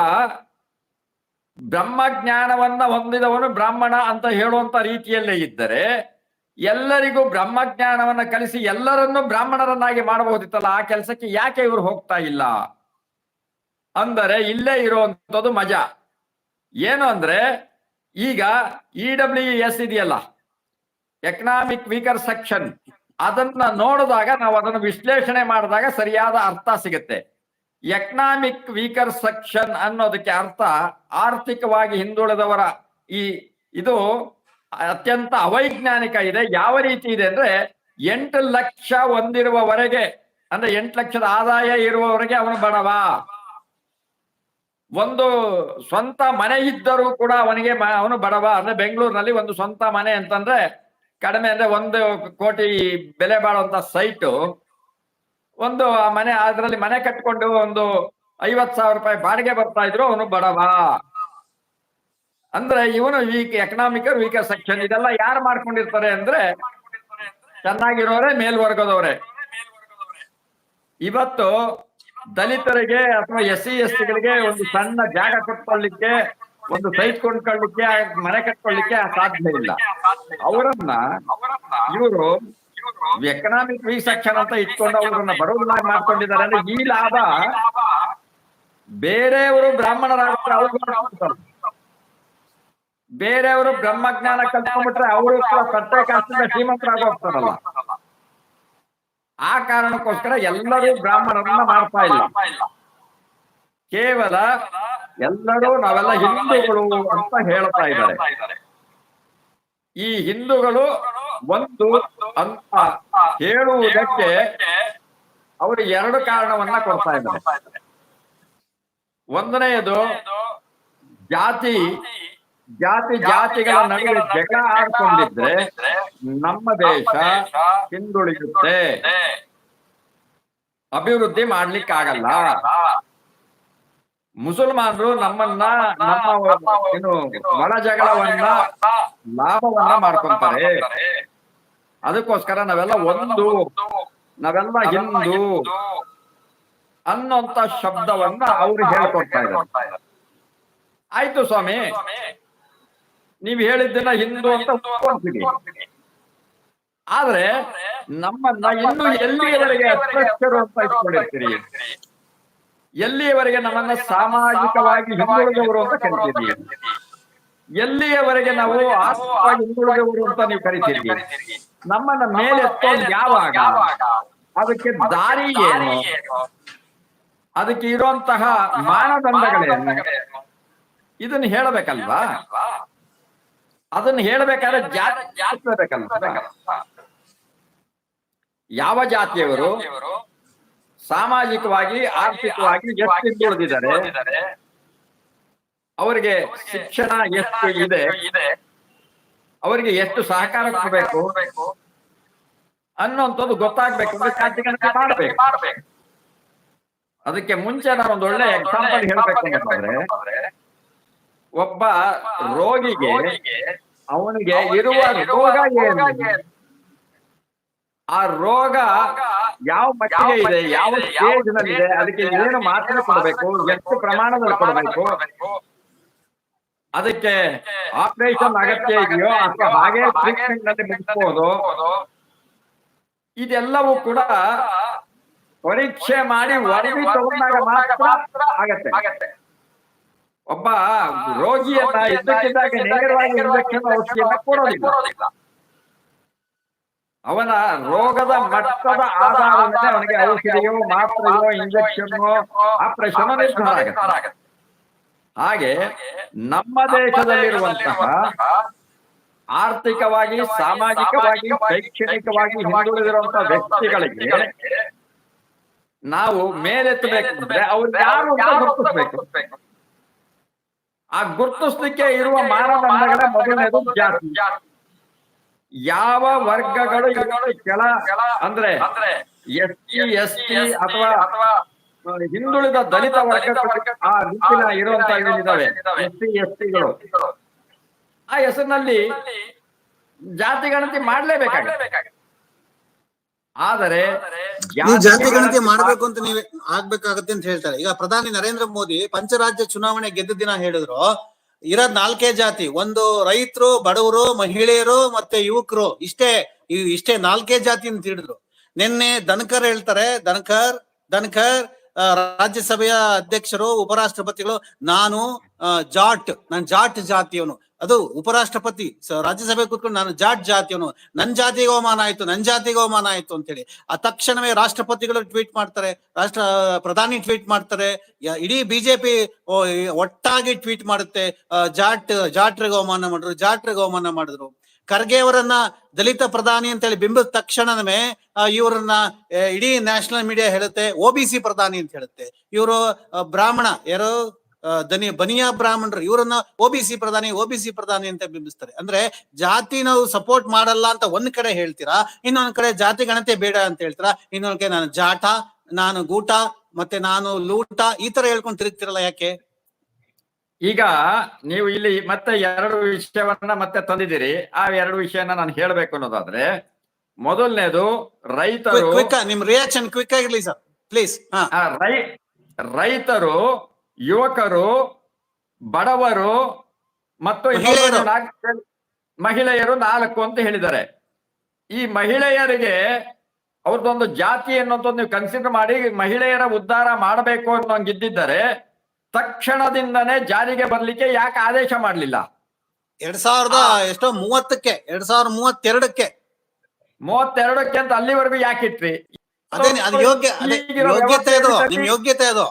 ಬ್ರಹ್ಮಜ್ಞಾನವನ್ನ ಹೊಂದಿದವನು ಬ್ರಾಹ್ಮಣ ಅಂತ ಹೇಳುವಂತ ರೀತಿಯಲ್ಲೇ ಇದ್ದರೆ ಎಲ್ಲರಿಗೂ ಬ್ರಹ್ಮಜ್ಞಾನವನ್ನ ಕಲಿಸಿ ಎಲ್ಲರನ್ನೂ ಬ್ರಾಹ್ಮಣರನ್ನಾಗಿ ಮಾಡಬಹುದಿತ್ತಲ್ಲ, ಆ ಕೆಲಸಕ್ಕೆ ಯಾಕೆ ಇವರು ಹೋಗ್ತಾ ಇಲ್ಲ? ಅಂದರೆ ಇಲ್ಲೇ ಇರುವಂತದ್ದು ಮಜಾ. ಏನು ಅಂದ್ರೆ, ಈಗ ಇ ಡಬ್ಲ್ಯೂ ಎಸ್ ಇದೆಯಲ್ಲ ಎಕನಾಮಿಕ್ ವೀಕರ್ ಸೆಕ್ಷನ್ ಅದನ್ನ ನೋಡಿದಾಗ ನಾವು ಅದನ್ನು ವಿಶ್ಲೇಷಣೆ ಮಾಡಿದಾಗ ಸರಿಯಾದ ಅರ್ಥ ಸಿಗುತ್ತೆ. ಎಕನಾಮಿಕ್ ವೀಕರ್ ಸೆಕ್ಷನ್ ಅನ್ನೋದಕ್ಕೆ ಅರ್ಥ ಆರ್ಥಿಕವಾಗಿ ಹಿಂದುಳಿದವರ ಈ ಇದು ಅತ್ಯಂತ ಅವೈಜ್ಞಾನಿಕ ಇದೆ. ಯಾವ ರೀತಿ ಇದೆ ಅಂದ್ರೆ ಎಂಟು ಲಕ್ಷ ಹೊಂದಿರುವವರೆಗೆ, ಅಂದ್ರೆ ಎಂಟು ಲಕ್ಷದ ಆದಾಯ ಇರುವವರೆಗೆ ಅವನು ಬಡವ. ಒಂದು ಸ್ವಂತ ಮನೆ ಇದ್ದರೂ ಕೂಡ ಅವನಿಗೆ ಅವನು ಬಡವ. ಅಂದ್ರೆ ಬೆಂಗಳೂರಿನಲ್ಲಿ ಒಂದು ಸ್ವಂತ ಮನೆ ಅಂತಂದ್ರೆ ಕಡಿಮೆ ಅಂದ್ರೆ ಒಂದು ಕೋಟಿ ಬೆಲೆ ಬಾಳುವಂತ ಸೈಟು ಒಂದು ಆ ಮನೆ, ಅದ್ರಲ್ಲಿ ಮನೆ ಕಟ್ಕೊಂಡು ಒಂದು ಐವತ್ ಸಾವಿರ ರೂಪಾಯಿ ಬಾಡಿಗೆ ಬರ್ತಾ ಇದ್ರು, ಅವನು ಬಡವ. ಅಂದ್ರೆ ಇವನು ವೀಕ್ ಎಕನಾಮಿಕಲ್ ವೀಕರ್ ಸೆಕ್ಷನ್ ಇದೆಲ್ಲ ಯಾರು ಮಾಡ್ಕೊಂಡಿರ್ತಾರೆ ಅಂದ್ರೆ ಚೆನ್ನಾಗಿರೋರೆ, ಮೇಲ್ವರ್ಗದವ್ರೆ. ಇವತ್ತು ದಲಿತರಿಗೆ ಅಥವಾ ಎಸ್ ಸಿ, ಎಸ್ ಟಿಗಳಿಗೆ ಒಂದು ಸಣ್ಣ ಜಾಗ ಕೊಟ್ಕೊಳ್ಳಿಕ್ಕೆ, ಒಂದು ಸೈಟ್ ಕೊಂಡ್ಕೊಳ್ಳಿಕ್ಕೆ, ಮನೆ ಕಟ್ಕೊಳ್ಳಿಕ್ಕೆ ಸಾಧ್ಯ ಇಲ್ಲ. ಅವರನ್ನ ಇವರು ಎಕನಾಮಿಕ್ ವೀಕ್ ಸೆಕ್ಷನ್ ಅಂತ ಇಟ್ಕೊಂಡು ಅವ್ರನ್ನ ಬಡವರನ್ನಾಗಿ ಮಾಡ್ಕೊಂಡಿದ್ದಾರೆ ಅಂದ್ರೆ ಈ ಲಾಭ ಬೇರೆಯವರು ಬ್ರಾಹ್ಮಣರಾಗ್ತಾರೆ ಅವ್ರು ಬೇರೆಯವರು ಬ್ರಹ್ಮಜ್ಞಾನ ಕಲ್ತ್ಕೊಂಡ್ಬಿಟ್ರೆ ಅವರು ಪ್ರತ್ಯೇಕ ಆಸ್ತಿಯಿಂದ ಶ್ರೀಮಂತರಾಗಿ ಹೋಗ್ತಾರಲ್ಲ. ಆ ಕಾರಣಕ್ಕೋಸ್ಕರ ಎಲ್ಲರೂ ಬ್ರಾಹ್ಮಣರನ್ನ ಮಾಡ್ತಾ ಇಲ್ಲ. ಕೇವಲ ಎಲ್ಲರೂ ನಾವೆಲ್ಲ ಹಿಂದೂಗಳು ಅಂತ ಹೇಳ್ತಾ ಇದ್ದಾರೆ. ಈ ಹಿಂದೂಗಳು ಒಂದು ಅಂತ ಹೇಳುವುದಕ್ಕೆ ಅವರು ಎರಡು ಕಾರಣವನ್ನ ಕೊಡ್ತಾ ಇದ್ದಾರೆ. ಒಂದನೆಯದು ಜಾತಿ ಜಾತಿ ಜಾತಿಗಳ ನಡುವೆ ಜಗಳ ಆಡ್ಕೊಂಡಿದ್ರೆ ನಮ್ಮ ದೇಶ ಹಿಂದುಳಿಯುತ್ತೆ. ಅಭಿವೃದ್ಧಿ ಮಾಡ್ಲಿಕ್ಕಾಗಲ್ಲ. ಮುಸಲ್ಮಾನರು ನಮ್ಮನ್ನ ನಮ್ಮ ಏನು ಒಳ ಜಗಳವನ್ನ ಲಾಭವನ್ನ ಮಾಡ್ಕೊಂತಾರೆ. ಅದಕ್ಕೋಸ್ಕರ ನಾವೆಲ್ಲ ಒಂದು ನಾವೆಲ್ಲ ಹಿಂದೂ ಅನ್ನೋಂತ ಶಬ್ದವನ್ನ ಅವ್ರು ಹೇಳ್ಕೊಡ್ತಾ ಇದ್ದಾರೆ. ಆಯ್ತು ಸ್ವಾಮಿ. ನೀವ್ ಹೇಳಿದ್ದನ್ನ ಹಿಂದೂ ಅಂತ ಒಪ್ಕೊಂತೀವಿ ಆದ್ರೆ ನಮ್ಮನ್ನ ಇನ್ನು ಎಲ್ಲಿಯವರೆಗೆ ಅಸ್ಪೃಶ್ಯರು ಅಂತ ಇಟ್ಕೊಂಡಿರ್ತೀರಿ? ಎಲ್ಲಿಯವರೆಗೆ ನಮ್ಮನ್ನ ಸಾಮಾಜಿಕವಾಗಿ ಹಿಂದುಳಿದವರು ಅಂತ ಕರಿತೀರಿ ಎಲ್ಲಿಯವರೆಗೆ ನಾವು ಆರ್ಥಿಕವಾಗಿ ಹಿಂದುಳಿದವರು ಅಂತ ನೀವು ಕರಿತೀರಿ ನಮ್ಮನ್ನ ಮೇಲೆ ಯಾವಾಗ? ಅದಕ್ಕೆ ದಾರಿ ಏನು? ಅದಕ್ಕೆ ಇರುವಂತಹ ಮಾನದಂಡಗಳೇನು? ಇದನ್ನ ಹೇಳಬೇಕಲ್ವಾ? ಅದನ್ನ ಹೇಳಬೇಕಾದ್ರೆ ಜಾತಿ ಯಾವ ಜಾತಿಯವರು? ಸಾಮಾಜಿಕವಾಗಿ ಆರ್ಥಿಕವಾಗಿ ಎಷ್ಟು ಹಿಂದುಳಿದಿದ್ದಾರೆ ಅವರಿಗೆ ಶಿಕ್ಷಣ ಎಷ್ಟು ಇದೆ? ಅವರಿಗೆ ಎಷ್ಟು ಸಹಕಾರ ಕೊಡಬೇಕು? ಅನ್ನುವಂಥದ್ದು ಗೊತ್ತಾಗ್ಬೇಕು ಮಾಡ್ಬೇಕು. ಅದಕ್ಕೆ ಮುಂಚೆ ನಾನು ಒಂದು ಒಳ್ಳೆ ಎಕ್ಸಾಂಪಲ್ ಹೇಳ್ಬೇಕು ಅಂತಂದ್ರೆ ಒಬ್ಬ ರೋಗಿಗೆ ಅವನಿಗೆ ಇರುವ ರೋಗ ಏನು? ಆ ರೋಗ ಯಾವ ಮಟ್ಟಿಗೆ ಇದೆ ಯಾವ ಸ್ಟೇಜ್ನಲ್ಲಿ ಇದೆ ಅದಕ್ಕೆ ಏನು ಮಾತ್ರ ಕೊಡಬೇಕು ಎಷ್ಟು ಪ್ರಮಾಣದಲ್ಲಿ ಕೊಡಬೇಕು? ಅದಕ್ಕೆ ಆಪರೇಷನ್ ಅಗತ್ಯ ಇದೆಯೋ ಅಥವಾ ಹಾಗೆ ಟ್ರೀಟ್ಮೆಂಟ್ನಲ್ಲಿ ಮುಗಿಸಬಹುದು ಇದೆಲ್ಲವೂ ಕೂಡ ಪರೀಕ್ಷೆ ಮಾಡಿ ವರದಿ ತಗೊಂಡಾಗ ಮಾತ್ರ ಆಗತ್ತೆ. ಒಬ್ಬ ರೋಗಿಯನ್ನ ಇದ್ದಕ್ಕಿದ್ದಾಗ ನೇರವಾಗಿ ಇಂಜೆಕ್ಷನ್ ಔಷಧಿಯನ್ನ ಕೊಡೋದಿಲ್ಲ. ಅವನ ರೋಗದ ಮಟ್ಟದ ಆಧಾರದ ಮೇಲೆ ಅವನಿಗೆ ಔಷಧಿಯೋ ಮಾತ್ರೆಯೋ ಇಂಜೆಕ್ಷನ್ ಆಪರೇಷನ್ ನಿರ್ಧಾರ ಆಗತ್ತೆ. ಹಾಗೆ ನಮ್ಮ ದೇಶದಲ್ಲಿರುವಂತಹ ಆರ್ಥಿಕವಾಗಿ ಸಾಮಾಜಿಕವಾಗಿ ಶೈಕ್ಷಣಿಕವಾಗಿ ಹಿಂದುಳಿದಿರುವಂತಹ ವ್ಯಕ್ತಿಗಳಿಗೆ ನಾವು ಮೇಲೆತ್ತಬೇಕಂದ್ರೆ ಅವ್ರು ಯಾರು ಅಂತ ಗುರುತಿಸ್ಬೇಕು. ಆ ಗುರುತಿಸ್ಲಿಕ್ಕೆ ಇರುವ ಮಾನದಂಡಗಳ ಮೊದಲನೇದು ಜಾತಿ. ಯಾವ ವರ್ಗಗಳು ಕೆಳ ಅಂದ್ರೆ ಎಸ್ ಟಿ ಎಸ್ ಟಿ ಅಥವಾ ಹಿಂದುಳಿದ ದಲಿತ ವರ್ಗ ಆ ಗುಂಪಿನ ಇರುವಂತ ಏನಿದ್ದಾವೆ ಎಸ್ ಟಿ ಎಸ್ ಟಿಗಳು ಆ ಹೆಸರಿನಲ್ಲಿ ಜಾತಿ ಗಣತಿ ಮಾಡ್ಲೇಬೇಕಾಗುತ್ತೆ ಆದರೆ ನೀವು ಜಾತಿ ಗಣತಿ ಮಾಡಬೇಕು ಅಂತ ನೀವೇ ಆಗ್ಬೇಕಾಗತ್ತೆ ಅಂತ ಹೇಳ್ತಾರೆ. ಈಗ ಪ್ರಧಾನಿ ನರೇಂದ್ರ ಮೋದಿ ಪಂಚರಾಜ್ಯ ಚುನಾವಣೆ ಗೆದ್ದ ದಿನ ಹೇಳಿದ್ರು. ಇರೋದ್ ನಾಲ್ಕೇ ಜಾತಿ. ಒಂದು ರೈತರು, ಬಡವರು, ಮಹಿಳೆಯರು ಮತ್ತೆ ಯುವಕರು. ಇಷ್ಟೇ ಇಷ್ಟೇ ನಾಲ್ಕೇ ಜಾತಿ ಅಂತ ಹಿಡಿದ್ರು ನಿನ್ನೆ ದನಕರ್ ಹೇಳ್ತಾರೆ ದನಕರ್ ದನಕರ್ ರಾಜ್ಯಸಭೆಯ ಅಧ್ಯಕ್ಷರು, ಉಪರಾಷ್ಟ್ರಪತಿಗಳು, ನಾನು ಜಾಟ್ ನಾನು ಜಾಟ್ ಜಾತಿಯವನು. ಅದು ಉಪರಾಷ್ಟ್ರಪತಿ ರಾಜ್ಯಸಭೆ ಕೂತ್ಕೊಂಡು ನಾನು ಜಾಟ್ ಜಾತಿಯವನು ನನ್ ಜಾತಿಗೆ ಅವಮಾನ ಆಯ್ತು, ನನ್ ಜಾತಿಗೆ ಅವಮಾನ ಆಯ್ತು ಅಂತೇಳಿ, ಆ ತಕ್ಷಣವೇ ರಾಷ್ಟ್ರಪತಿಗಳು ಟ್ವೀಟ್ ಮಾಡ್ತಾರೆ, ರಾಷ್ಟ್ರ ಪ್ರಧಾನಿ ಟ್ವೀಟ್ ಮಾಡ್ತಾರೆ ಇಡೀ ಬಿಜೆಪಿ ಒಟ್ಟಾಗಿ ಟ್ವೀಟ್ ಮಾಡುತ್ತೆ ಜಾಟ್, ಜಾಟ್ರಿಗೆ ಅವಮಾನ ಮಾಡಿದ್ರು, ಜಾಟ್ರಿಗೆ ಅವಮಾನ ಮಾಡಿದ್ರು. ಖರ್ಗೆ ಅವರನ್ನ ದಲಿತ ಪ್ರಧಾನಿ ಅಂತ ಹೇಳಿ ತಕ್ಷಣವೇ ತಕ್ಷಣನೇ ಇವರನ್ನ ಇಡೀ ನ್ಯಾಷನಲ್ ಮೀಡಿಯಾ ಹೇಳುತ್ತೆ ಸಿ ಪ್ರಧಾನಿ ಅಂತ ಹೇಳುತ್ತೆ. ಇವರು ಬ್ರಾಹ್ಮಣ, ಯಾರು ದನಿ ಬನಿಯಾ ಬ್ರಾಹ್ಮಣರು ಇವರನ್ನ ಒಬಿಸಿ ಪ್ರಧಾನಿ ಒಬಿಸಿ ಪ್ರಧಾನಿ ಅಂತ ಬಿಂಬಿಸ್ತಾರೆ. ಅಂದ್ರೆ ಜಾತಿ ನಾವು ಸಪೋರ್ಟ್ ಮಾಡಲ್ಲ ಅಂತ ಒಂದ್ ಕಡೆ ಹೇಳ್ತೀರಾ ಇನ್ನೊಂದ್ ಕಡೆ ಜಾತಿ ಗಣತೆ ಬೇಡ ಅಂತ ಹೇಳ್ತೀರಾ ಇನ್ನೊಂದ್ ಕಡೆ ನಾನು ಜಾಟ ನಾನು ಗೂಟ ಮತ್ತೆ ನಾನು ಲೂಟ ಈ ತರ ಹೇಳ್ಕೊಂಡು ತಿರುಗ್ತಿರಲ್ಲ ಯಾಕೆ? ಈಗ ನೀವು ಇಲ್ಲಿ ಮತ್ತೆ ಎರಡು ವಿಷಯವನ್ನ ಮತ್ತೆ ತಂದಿದ್ದೀರಿ. ಆ ಎರಡು ವಿಷಯನ ನಾನು ಹೇಳ್ಬೇಕು ಅನ್ನೋದಾದ್ರೆ ಮೊದಲನೇದು ರೈತರು ಕ್ವಿಕ್ ನಿಮ್ ರಿಯಾಕ್ಷನ್ ಕ್ವಿಕ್ ಆಗಿರ್ಲಿ ಸರ್ ಪ್ಲೀಸ್ ರೈತರು ಯುವಕರು ಬಡವರು ಮತ್ತು ಮಹಿಳೆಯರು. ನಾಲ್ಕು ಅಂತ ಹೇಳಿದ್ದಾರೆ. ಈ ಮಹಿಳೆಯರಿಗೆ ಅವ್ರದ್ದೊಂದು ಜಾತಿ ಅನ್ನೋದೊಂದು ನೀವು ಕನ್ಸಿಡರ್ ಮಾಡಿ ಮಹಿಳೆಯರ ಉದ್ಧಾರ ಮಾಡಬೇಕು ಅನ್ನೋಂಗಿದ್ದಿದ್ದರೆ ತಕ್ಷಣದಿಂದನೇ ಜಾರಿಗೆ ಬರ್ಲಿಕ್ಕೆ ಯಾಕೆ ಆದೇಶ ಮಾಡಲಿಲ್ಲ? ಎರಡ್ ಸಾವಿರದ ಎಷ್ಟೋ ಮೂವತ್ತಕ್ಕೆ ಎರಡ್ ಸಾವಿರದ ಮೂವತ್ತೆರಡಕ್ಕೆ. ಮೂವತ್ತೆರಡಕ್ಕೆ ಅಂತ ಅಲ್ಲಿವರೆಗೂ ಯಾಕೆ ಇಟ್ರಿ ಅದೇನೆ ಅದೇ ಯೋಗ್ಯತೆ ಅದು ನಿಮ್ ಯೋಗ್ಯತೆ ಅದು.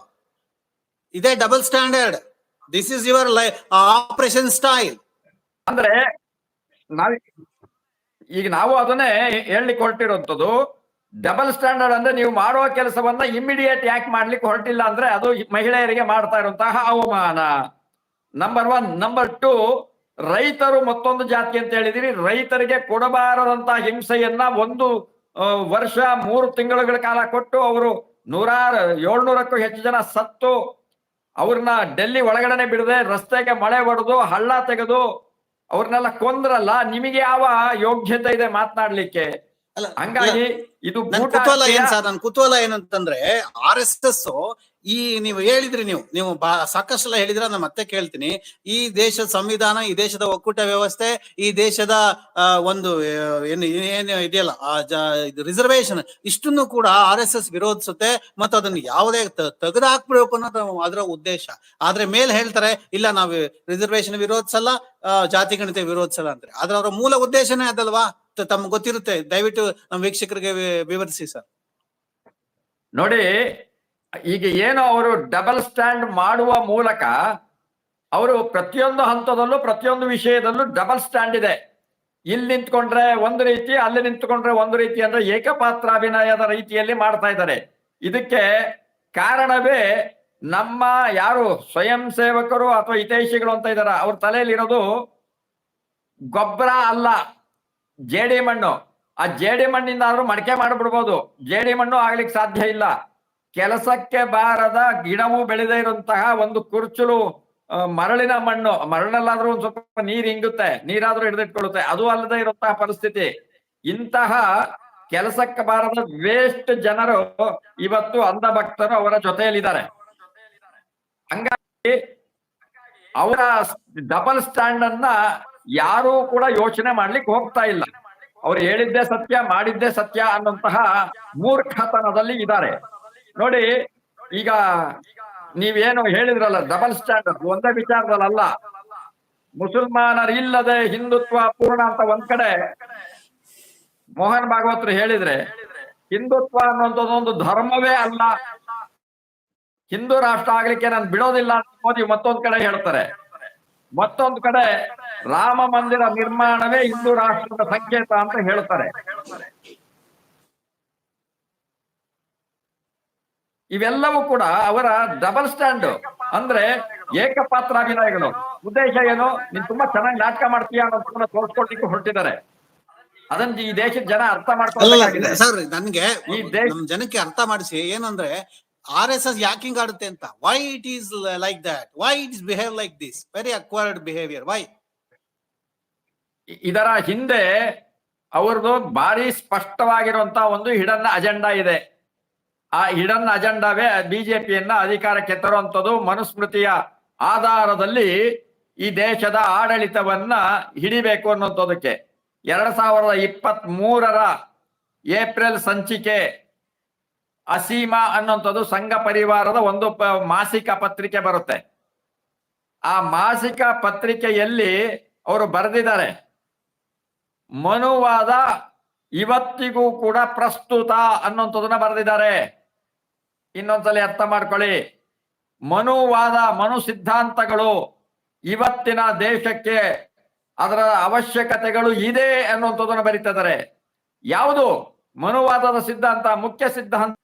ಇದೇ double standard this is your operation style ಅಂದ್ರೆ ನಾವ್ ಈಗ ನಾವು ಅದನ್ನೇ ಹೇಳಲಿಕ್ಕೆ ಹೊರಟಿರುವಂತದ್ದು ಡಬಲ್ ಸ್ಟ್ಯಾಂಡರ್ಡ್ ಅಂದ್ರೆ ನೀವು ಮಾಡುವ ಕೆಲಸವನ್ನ ಇಮಿಡಿಯೇಟ್ ಯಾಕೆ ಮಾಡ್ಲಿಕ್ಕೆ ಹೊರಟಿಲ್ಲ ಅಂದ್ರೆ ಅದು ಮಹಿಳೆಯರಿಗೆ ಮಾಡ್ತಾ ಇರುವಂತಹ ಅವಮಾನ. ನಂಬರ್ ಒನ್ ನಂಬರ್ ಟೂ ರೈತರು ಮತ್ತೊಂದು ಜಾತಿ ಅಂತ ಹೇಳಿದಿರಿ. ರೈತರಿಗೆ ಕೊಡಬಾರದಂತಹ ಹಿಂಸೆಯನ್ನ ಒಂದು ವರ್ಷ ಮೂರು ತಿಂಗಳುಗಳ ಕಾಲ ಕೊಟ್ಟು ಅವರು ನೂರಾರು, ಏಳ್ನೂರಕ್ಕೂ ಹೆಚ್ಚು ಜನ ಸತ್ತು ಅವ್ರನ್ನ ಡೆಲ್ಲಿ ಒಳಗಡೆನೆ ಬಿಡದೆ ರಸ್ತೆಗೆ ಮಳೆ ಹೊಡೆದು ಹಳ್ಳ ತೆಗೆದು ಅವ್ರನ್ನೆಲ್ಲ ಕೊಂದ್ರಲ್ಲ ನಿಮಗೆ ಯಾವ ಯೋಗ್ಯತೆ ಇದೆ ಮಾತನಾಡ್ಲಿಕ್ಕೆ? ಹಂಗಾಗಿ ಇದು ಕುತೂಹಲ ಏನ್ ಸರ್ ನನ್ ಕುತೂಹಲ ಏನಂತಂದ್ರೆ ಆರ್ ಎಸ್ ಎಸ್ ಈ ನೀವು ಹೇಳಿದ್ರಿ ನೀವು ನೀವು ಬಾ, ಸಾಕಷ್ಟೆಲ್ಲ ಹೇಳಿದ್ರ ನಾನು ಮತ್ತೆ ಕೇಳ್ತೀನಿ. ಈ ದೇಶದ ಸಂವಿಧಾನ, ಈ ದೇಶದ ಒಕ್ಕೂಟ ವ್ಯವಸ್ಥೆ, ಈ ದೇಶದ ಒಂದು ಏನು ಏನು ಇದೆಯಲ್ಲ ರಿಸರ್ವೇಶನ್ ಇಷ್ಟನ್ನು ಕೂಡ ಆರ್ ಎಸ್ ಎಸ್ ವಿರೋಧಿಸುತ್ತೆ ಮತ್ತು ಅದನ್ನು ಯಾವುದೇ ತೆಗೆದು ಹಾಕ್ಬೇಕು ಅನ್ನೋದು ಅದರ ಉದ್ದೇಶ. ಆದ್ರೆ ಮೇಲ್ ಹೇಳ್ತಾರೆ, ಇಲ್ಲ ನಾವು ರಿಸರ್ವೇಶನ್ ವಿರೋಧಿಸಲ್ಲ ಜಾತಿ ಗಣತೆ ವಿರೋಧಿಸಲ್ಲ ಅಂದ್ರೆ ಆದ್ರೆ ಅವರ ಮೂಲ ಉದ್ದೇಶನೇ ಅದಲ್ವಾ? ತಮ್ಗೆ ಗೊತ್ತಿರುತ್ತೆ. ದಯವಿಟ್ಟು ನಮ್ಮ ವೀಕ್ಷಕರಿಗೆ ವಿವರಿಸಿ ಸರ್. ನೋಡಿ ಈಗ ಏನು ಅವರು ಡಬಲ್ ಸ್ಟ್ಯಾಂಡ್ ಮಾಡುವ ಮೂಲಕ ಅವರು ಪ್ರತಿಯೊಂದು ಹಂತದಲ್ಲೂ, ಪ್ರತಿಯೊಂದು ವಿಷಯದಲ್ಲೂ ಡಬಲ್ ಸ್ಟ್ಯಾಂಡ್ ಇದೆ. ಇಲ್ಲಿ ನಿಂತ್ಕೊಂಡ್ರೆ ಒಂದು ರೀತಿ, ಅಲ್ಲಿ ನಿಂತ್ಕೊಂಡ್ರೆ ಒಂದು ರೀತಿ ಅಂದ್ರೆ ಏಕಪಾತ್ರಾಭಿನಯದ ರೀತಿಯಲ್ಲಿ ಮಾಡ್ತಾ ಇದ್ದಾರೆ. ಇದಕ್ಕೆ ಕಾರಣವೇ ನಮ್ಮ ಯಾರು ಸ್ವಯಂ ಸೇವಕರು ಅಥವಾ ಹಿತೈಷಿಗಳು ಅಂತ ಇದಾರ ಅವ್ರ ತಲೆಯಲ್ಲಿ ಇರೋದು ಗೊಬ್ಬರ ಅಲ್ಲ, ಜೇಡಿ ಮಣ್ಣು. ಆ ಜೇಡಿ ಮಣ್ಣಿಂದ ಆದ್ರೂ ಮಡಕೆ ಮಾಡಿಬಿಡ್ಬೋದು. ಜೇಡಿ ಮಣ್ಣು ಆಗ್ಲಿಕ್ಕೆ ಸಾಧ್ಯ ಇಲ್ಲ. ಕೆಲಸಕ್ಕೆ ಬಾರದ ಗಿಡವು ಬೆಳೆದೇ ಇರುವಂತಹ ಒಂದು ಕುರ್ಚಲು ಮರಳಿನ ಮಣ್ಣು. ಮರಳಲ್ಲಾದ್ರೂ ಒಂದ್ ಸ್ವಲ್ಪ ನೀರ್ ಹಿಂಗುತ್ತೆ ನೀರಾದ್ರೂ ಹಿಡಿದಿಟ್ಕೊಳ್ಳುತ್ತೆ. ಅದು ಅಲ್ಲದೆ ಇರುವಂತಹ ಪರಿಸ್ಥಿತಿ. ಇಂತಹ ಕೆಲಸಕ್ಕೆ ಬಾರದ ವೇಸ್ಟ್ ಜನರು ಇವತ್ತು ಅಂಧ ಭಕ್ತರು ಅವರ ಜೊತೆಯಲ್ಲಿದ್ದಾರೆ. ಹಂಗಾಗಿ ಅವರ ಡಬಲ್ ಸ್ಟ್ಯಾಂಡ್ ಅನ್ನ ಯಾರು ಕೂಡ ಯೋಚನೆ ಮಾಡ್ಲಿಕ್ಕೆ ಹೋಗ್ತಾ ಇಲ್ಲ. ಅವ್ರು ಹೇಳಿದ್ದೇ ಸತ್ಯ, ಮಾಡಿದ್ದೇ ಸತ್ಯ ಅನ್ನುವಂತಹ ಮೂರ್ಖತನದಲ್ಲಿ ಇದ್ದಾರೆ. ನೋಡಿ, ಈಗ ನೀವೇನು ಹೇಳಿದ್ರಲ್ಲ ಡಬಲ್ ಸ್ಟ್ಯಾಂಡರ್ಡ್ ಒಂದೇ ವಿಚಾರದಲ್ಲ ಮುಸಲ್ಮಾನರ್ ಇಲ್ಲದೆ ಹಿಂದುತ್ವ ಪೂರ್ಣ ಅಂತ ಒಂದ್ ಕಡೆ ಮೋಹನ್ ಭಾಗವತರು ಹೇಳಿದ್ರೆ, ಹಿಂದುತ್ವ ಅನ್ನುವಂಥದ್ದೊಂದು ಧರ್ಮವೇ ಅಲ್ಲ. ಹಿಂದೂ ರಾಷ್ಟ್ರ ಆಗ್ಲಿಕ್ಕೆ ನಾನು ಬಿಡೋದಿಲ್ಲ ಅಂತ ಮೋದಿ ಮತ್ತೊಂದ್ ಕಡೆ ಹೇಳ್ತಾರೆ. ಮತ್ತೊಂದು ಕಡೆ ರಾಮ ಮಂದಿರ ನಿರ್ಮಾಣವೇ ಹಿಂದೂ ರಾಷ್ಟ್ರದ ಸಂಕೇತ ಅಂತ ಹೇಳ್ತಾರೆ. ಇವೆಲ್ಲವೂ ಕೂಡ ಅವರ ಡಬಲ್ ಸ್ಟ್ಯಾಂಡ್ ಅಂದ್ರೆ ಏಕಪಾತ್ರ ಅಭಿನಯಗಳು. ಉದ್ದೇಶ ಏನು? ನೀನ್ ತುಂಬಾ ಚೆನ್ನಾಗಿ ನಾಟಕ ಮಾಡ್ತೀಯ ಅನ್ನೋದನ್ನ ತೋರಿಸ್ಕೊಳ್ಲಿಕ್ಕೆ ಹೊರಟಿದ್ದಾರೆ. ಅದನ್ನ ಈ ದೇಶದ ಜನ ಅರ್ಥ ಮಾಡ್ಕೊಳ್ಳಬೇಕಾಗಿದೆ ಸರ್ ನನ್ಗೆ ಈ ದೇಶ- ಜನಕ್ಕೆ ಅರ್ಥ ಮಾಡಿಸಿ ಏನಂದ್ರೆ ಆರ್ ಎಸ್ ಎಸ್ ಯಾಕಿಂಗ್ ಆಡುತ್ತೆ ಅಂತ. Why it is like that why it is behave like this very awkward behaviour why ಇದರ ಹಿಂದೆ ಅವ್ರದ್ದು ಭಾರಿ ಸ್ಪಷ್ಟವಾಗಿರುವಂತ ಒಂದು ಹಿಡನ್ ಅಜೆಂಡಾ ಇದೆ. ಆ ಹಿಡನ್ ಅಜೆಂಡಾವೇ ಬಿಜೆಪಿಯನ್ನ ಅಧಿಕಾರಕ್ಕೆ ತರುವಂತದ್ದು ಮನುಸ್ಮೃತಿಯ ಆಧಾರದಲ್ಲಿ ಈ ದೇಶದ ಆಡಳಿತವನ್ನ ಹಿಡಿಬೇಕು ಅನ್ನುವಂಥದ್ದಕ್ಕೆ ಎರಡ್ ಸಾವಿರದ ಇಪ್ಪತ್ತ್ ಮೂರರ ಏಪ್ರಿಲ್ ಸಂಚಿಕೆ ಅಸೀಮಾ ಅನ್ನುವಂಥದ್ದು ಸಂಘ ಪರಿವಾರದ ಒಂದು ಮಾಸಿಕ ಪತ್ರಿಕೆ ಬರುತ್ತೆ. ಆ ಮಾಸಿಕ ಪತ್ರಿಕೆಯಲ್ಲಿ ಅವರು ಬರೆದಿದ್ದಾರೆ, ಮನುವಾದ ಇವತ್ತಿಗೂ ಕೂಡ ಪ್ರಸ್ತುತ ಅನ್ನುವಂಥದ್ದನ್ನ ಬರೆದಿದ್ದಾರೆ. ಇನ್ನೊಂದ್ಸಲಿ ಅರ್ಥ ಮಾಡ್ಕೊಳ್ಳಿ. ಮನುವಾದ ಮನು ಸಿದ್ಧಾಂತಗಳು ಇವತ್ತಿನ ದೇಶಕ್ಕೆ ಅದರ ಅವಶ್ಯಕತೆಗಳು ಇದೆ ಅನ್ನುವಂಥದ್ದನ್ನು ಬರೀತಿದ್ದಾರೆ. ಯಾವುದು? ಮನುವಾದದ ಸಿದ್ಧಾಂತ, ಮುಖ್ಯ ಸಿದ್ಧಾಂತ.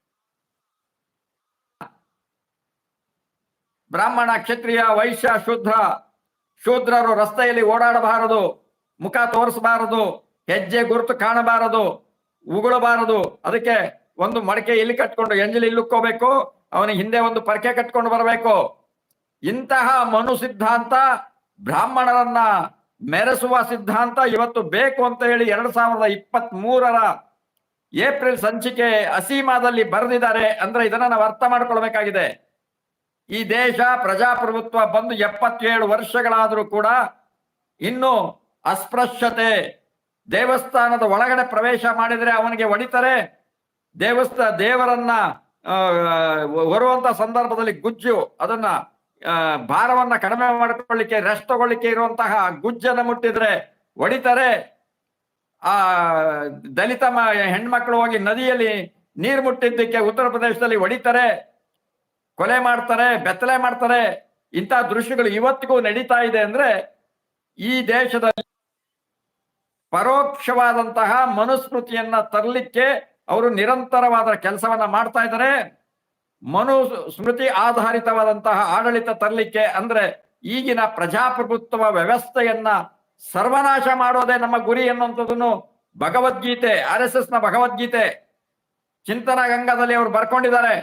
ಬ್ರಾಹ್ಮಣ, ಕ್ಷತ್ರಿಯ, ವೈಶ್ಯ, ಶೂದ್ರ, ಶೂದ್ರರು ರಸ್ತೆಯಲ್ಲಿ ಓಡಾಡಬಾರದು, ಮುಖ ತೋರಿಸಬಾರದು, ಹೆಜ್ಜೆ ಗುರುತು ಕಾಣಬಾರದು, ಉಗುಳಬಾರದು, ಅದಕ್ಕೆ ಒಂದು ಮಡಕೆ ಇಲ್ಲಿ ಕಟ್ಕೊಂಡು ಎಂಜಲಿ ಇಲ್ಲುಕ್ಕೋಬೇಕು ಅವನ ಹಿಂದೆ ಒಂದು ಪರಕೆ ಕಟ್ಕೊಂಡು ಬರಬೇಕು. ಇಂತಹ ಮನು ಸಿದ್ಧಾಂತ ಬ್ರಾಹ್ಮಣರನ್ನ ಮೆರೆಸುವ ಸಿದ್ಧಾಂತ ಇವತ್ತು ಬೇಕು ಅಂತ ಹೇಳಿ ಎರಡ್ ಸಾವಿರದ ಇಪ್ಪತ್ತ್ ಮೂರರ ಏಪ್ರಿಲ್ ಸಂಚಿಕೆ ಅಸೀಮಾದಲ್ಲಿ ಬರೆದಿದ್ದಾರೆ. ಅಂದ್ರೆ ಇದನ್ನ ನಾವು ಅರ್ಥ ಮಾಡ್ಕೊಳ್ಬೇಕಾಗಿದೆ. ಈ ದೇಶ ಪ್ರಜಾಪ್ರಭುತ್ವ ಬಂದು ಎಪ್ಪತ್ತೇಳು ವರ್ಷಗಳಾದರೂ ಕೂಡ ಇನ್ನು ಅಸ್ಪೃಶ್ಯತೆ ದೇವಸ್ಥಾನದ ಒಳಗಡೆ ಪ್ರವೇಶ ಮಾಡಿದರೆ ಅವನಿಗೆ ಹೊಡಿತಾರೆ. ದೇವಸ್ಥಾನ ದೇವರನ್ನ ಹೊರುವಂತ ಸಂದರ್ಭದಲ್ಲಿ ಗುಜ್ಜು, ಅದನ್ನ ಭಾರವನ್ನ ಕಡಿಮೆ ಮಾಡಿಕೊಳ್ಳಿಕ್ಕೆ ರೆಸ್ಟ್ ತಗೊಳ್ಳಿಕ್ಕೆ ಇರುವಂತಹ ಗುಜ್ಜನ್ನು ಮುಟ್ಟಿದ್ರೆ ಹೊಡಿತಾರೆ ಆ, ದಲಿತ ಹೆಣ್ಮಕ್ಳು ಹೋಗಿ ನದಿಯಲ್ಲಿ ನೀರು ಮುಟ್ಟಿದ್ದಕ್ಕೆ ಉತ್ತರ ಪ್ರದೇಶದಲ್ಲಿ ಹೊಡಿತಾರೆ ಕೊಲೆ ಮಾಡ್ತಾರೆ, ಬೆತ್ತಲೆ ಮಾಡ್ತಾರೆ ಇಂತಹ ದೃಶ್ಯಗಳು ಇವತ್ತಿಗೂ ನಡೀತಾ ಇದೆ ಅಂದ್ರೆ ಈ ದೇಶದಲ್ಲಿ ಪರೋಕ್ಷವಾದಂತಹ ಮನುಸ್ಮೃತಿಯನ್ನ ತರಲಿಕ್ಕೆ ಅವರು ನಿರಂತರವಾದ ಕೆಲಸವನ್ನ ಮಾಡ್ತಾ ಇದ್ದಾರೆ. ಮನು ಸ್ಮೃತಿ ಆಧಾರಿತವಾದಂತಹ ಆಡಳಿತ ತರಲಿಕ್ಕೆ ಅಂದ್ರೆ ಈಗಿನ ಪ್ರಜಾಪ್ರಭುತ್ವ ವ್ಯವಸ್ಥೆಯನ್ನ ಸರ್ವನಾಶ ಮಾಡೋದೇ ನಮ್ಮ ಗುರಿ ಎನ್ನುವಂಥದ್ದನ್ನು ಭಗವದ್ಗೀತೆ, ಆರ್ ಎಸ್ ಎಸ್ನ ಭಗವದ್ಗೀತೆ, ಚಿಂತನ ಗಂಗಾದಲ್ಲಿ ಅವರು ಬರ್ಕೊಂಡಿದ್ದಾರೆ.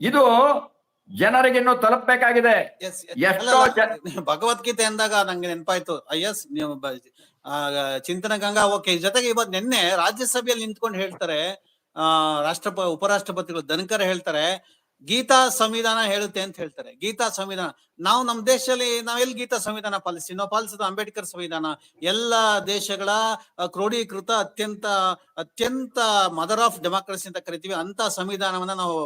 ಇದು ಜನರಿಗಿನ್ನು ತಲುಪಬೇಕಾಗಿದೆ. ಎಷ್ಟೋ ಭಗವದ್ಗೀತೆ ಅಂದಾಗ ನಂಗೆ ನೆನಪಾಯ್ತು. ಎಸ್ ನೀವು ಆ, ಚಿಂತನ ಗಂಗಾ ಓಕೆ. ಜೊತೆಗೆ ಇವತ್ತು ನಿನ್ನೆ ರಾಜ್ಯಸಭೆಯಲ್ಲಿ ನಿಂತ್ಕೊಂಡು ಹೇಳ್ತಾರೆ ಆ ರಾಷ್ಟ್ರಪ ಉಪರಾಷ್ಟ್ರಪತಿಗಳು ಧನ್ಕರ್ ಹೇಳ್ತಾರೆ ಗೀತಾ ಸಂವಿಧಾನ ಹೇಳುತ್ತೆ ಅಂತ ಹೇಳ್ತಾರೆ. ಗೀತಾ ಸಂವಿಧಾನ ನಾವು ನಮ್ಮ ದೇಶದಲ್ಲಿ ನಾವೆಲ್ಲಿ ಗೀತಾ ಸಂವಿಧಾನ ಪಾಲಿಸ್ತೀವಿ? ನಾವು ಪಾಲಿಸಿದ ಅಂಬೇಡ್ಕರ್ ಸಂವಿಧಾನ ಎಲ್ಲ ದೇಶಗಳ ಕ್ರೋಢೀಕೃತ ಅತ್ಯಂತ ಅತ್ಯಂತ ಮದರ್ ಆಫ್ ಡೆಮಾಕ್ರಸಿ ಅಂತ ಕರಿತೀವಿ. ಅಂತ ಸಂವಿಧಾನವನ್ನ ನಾವು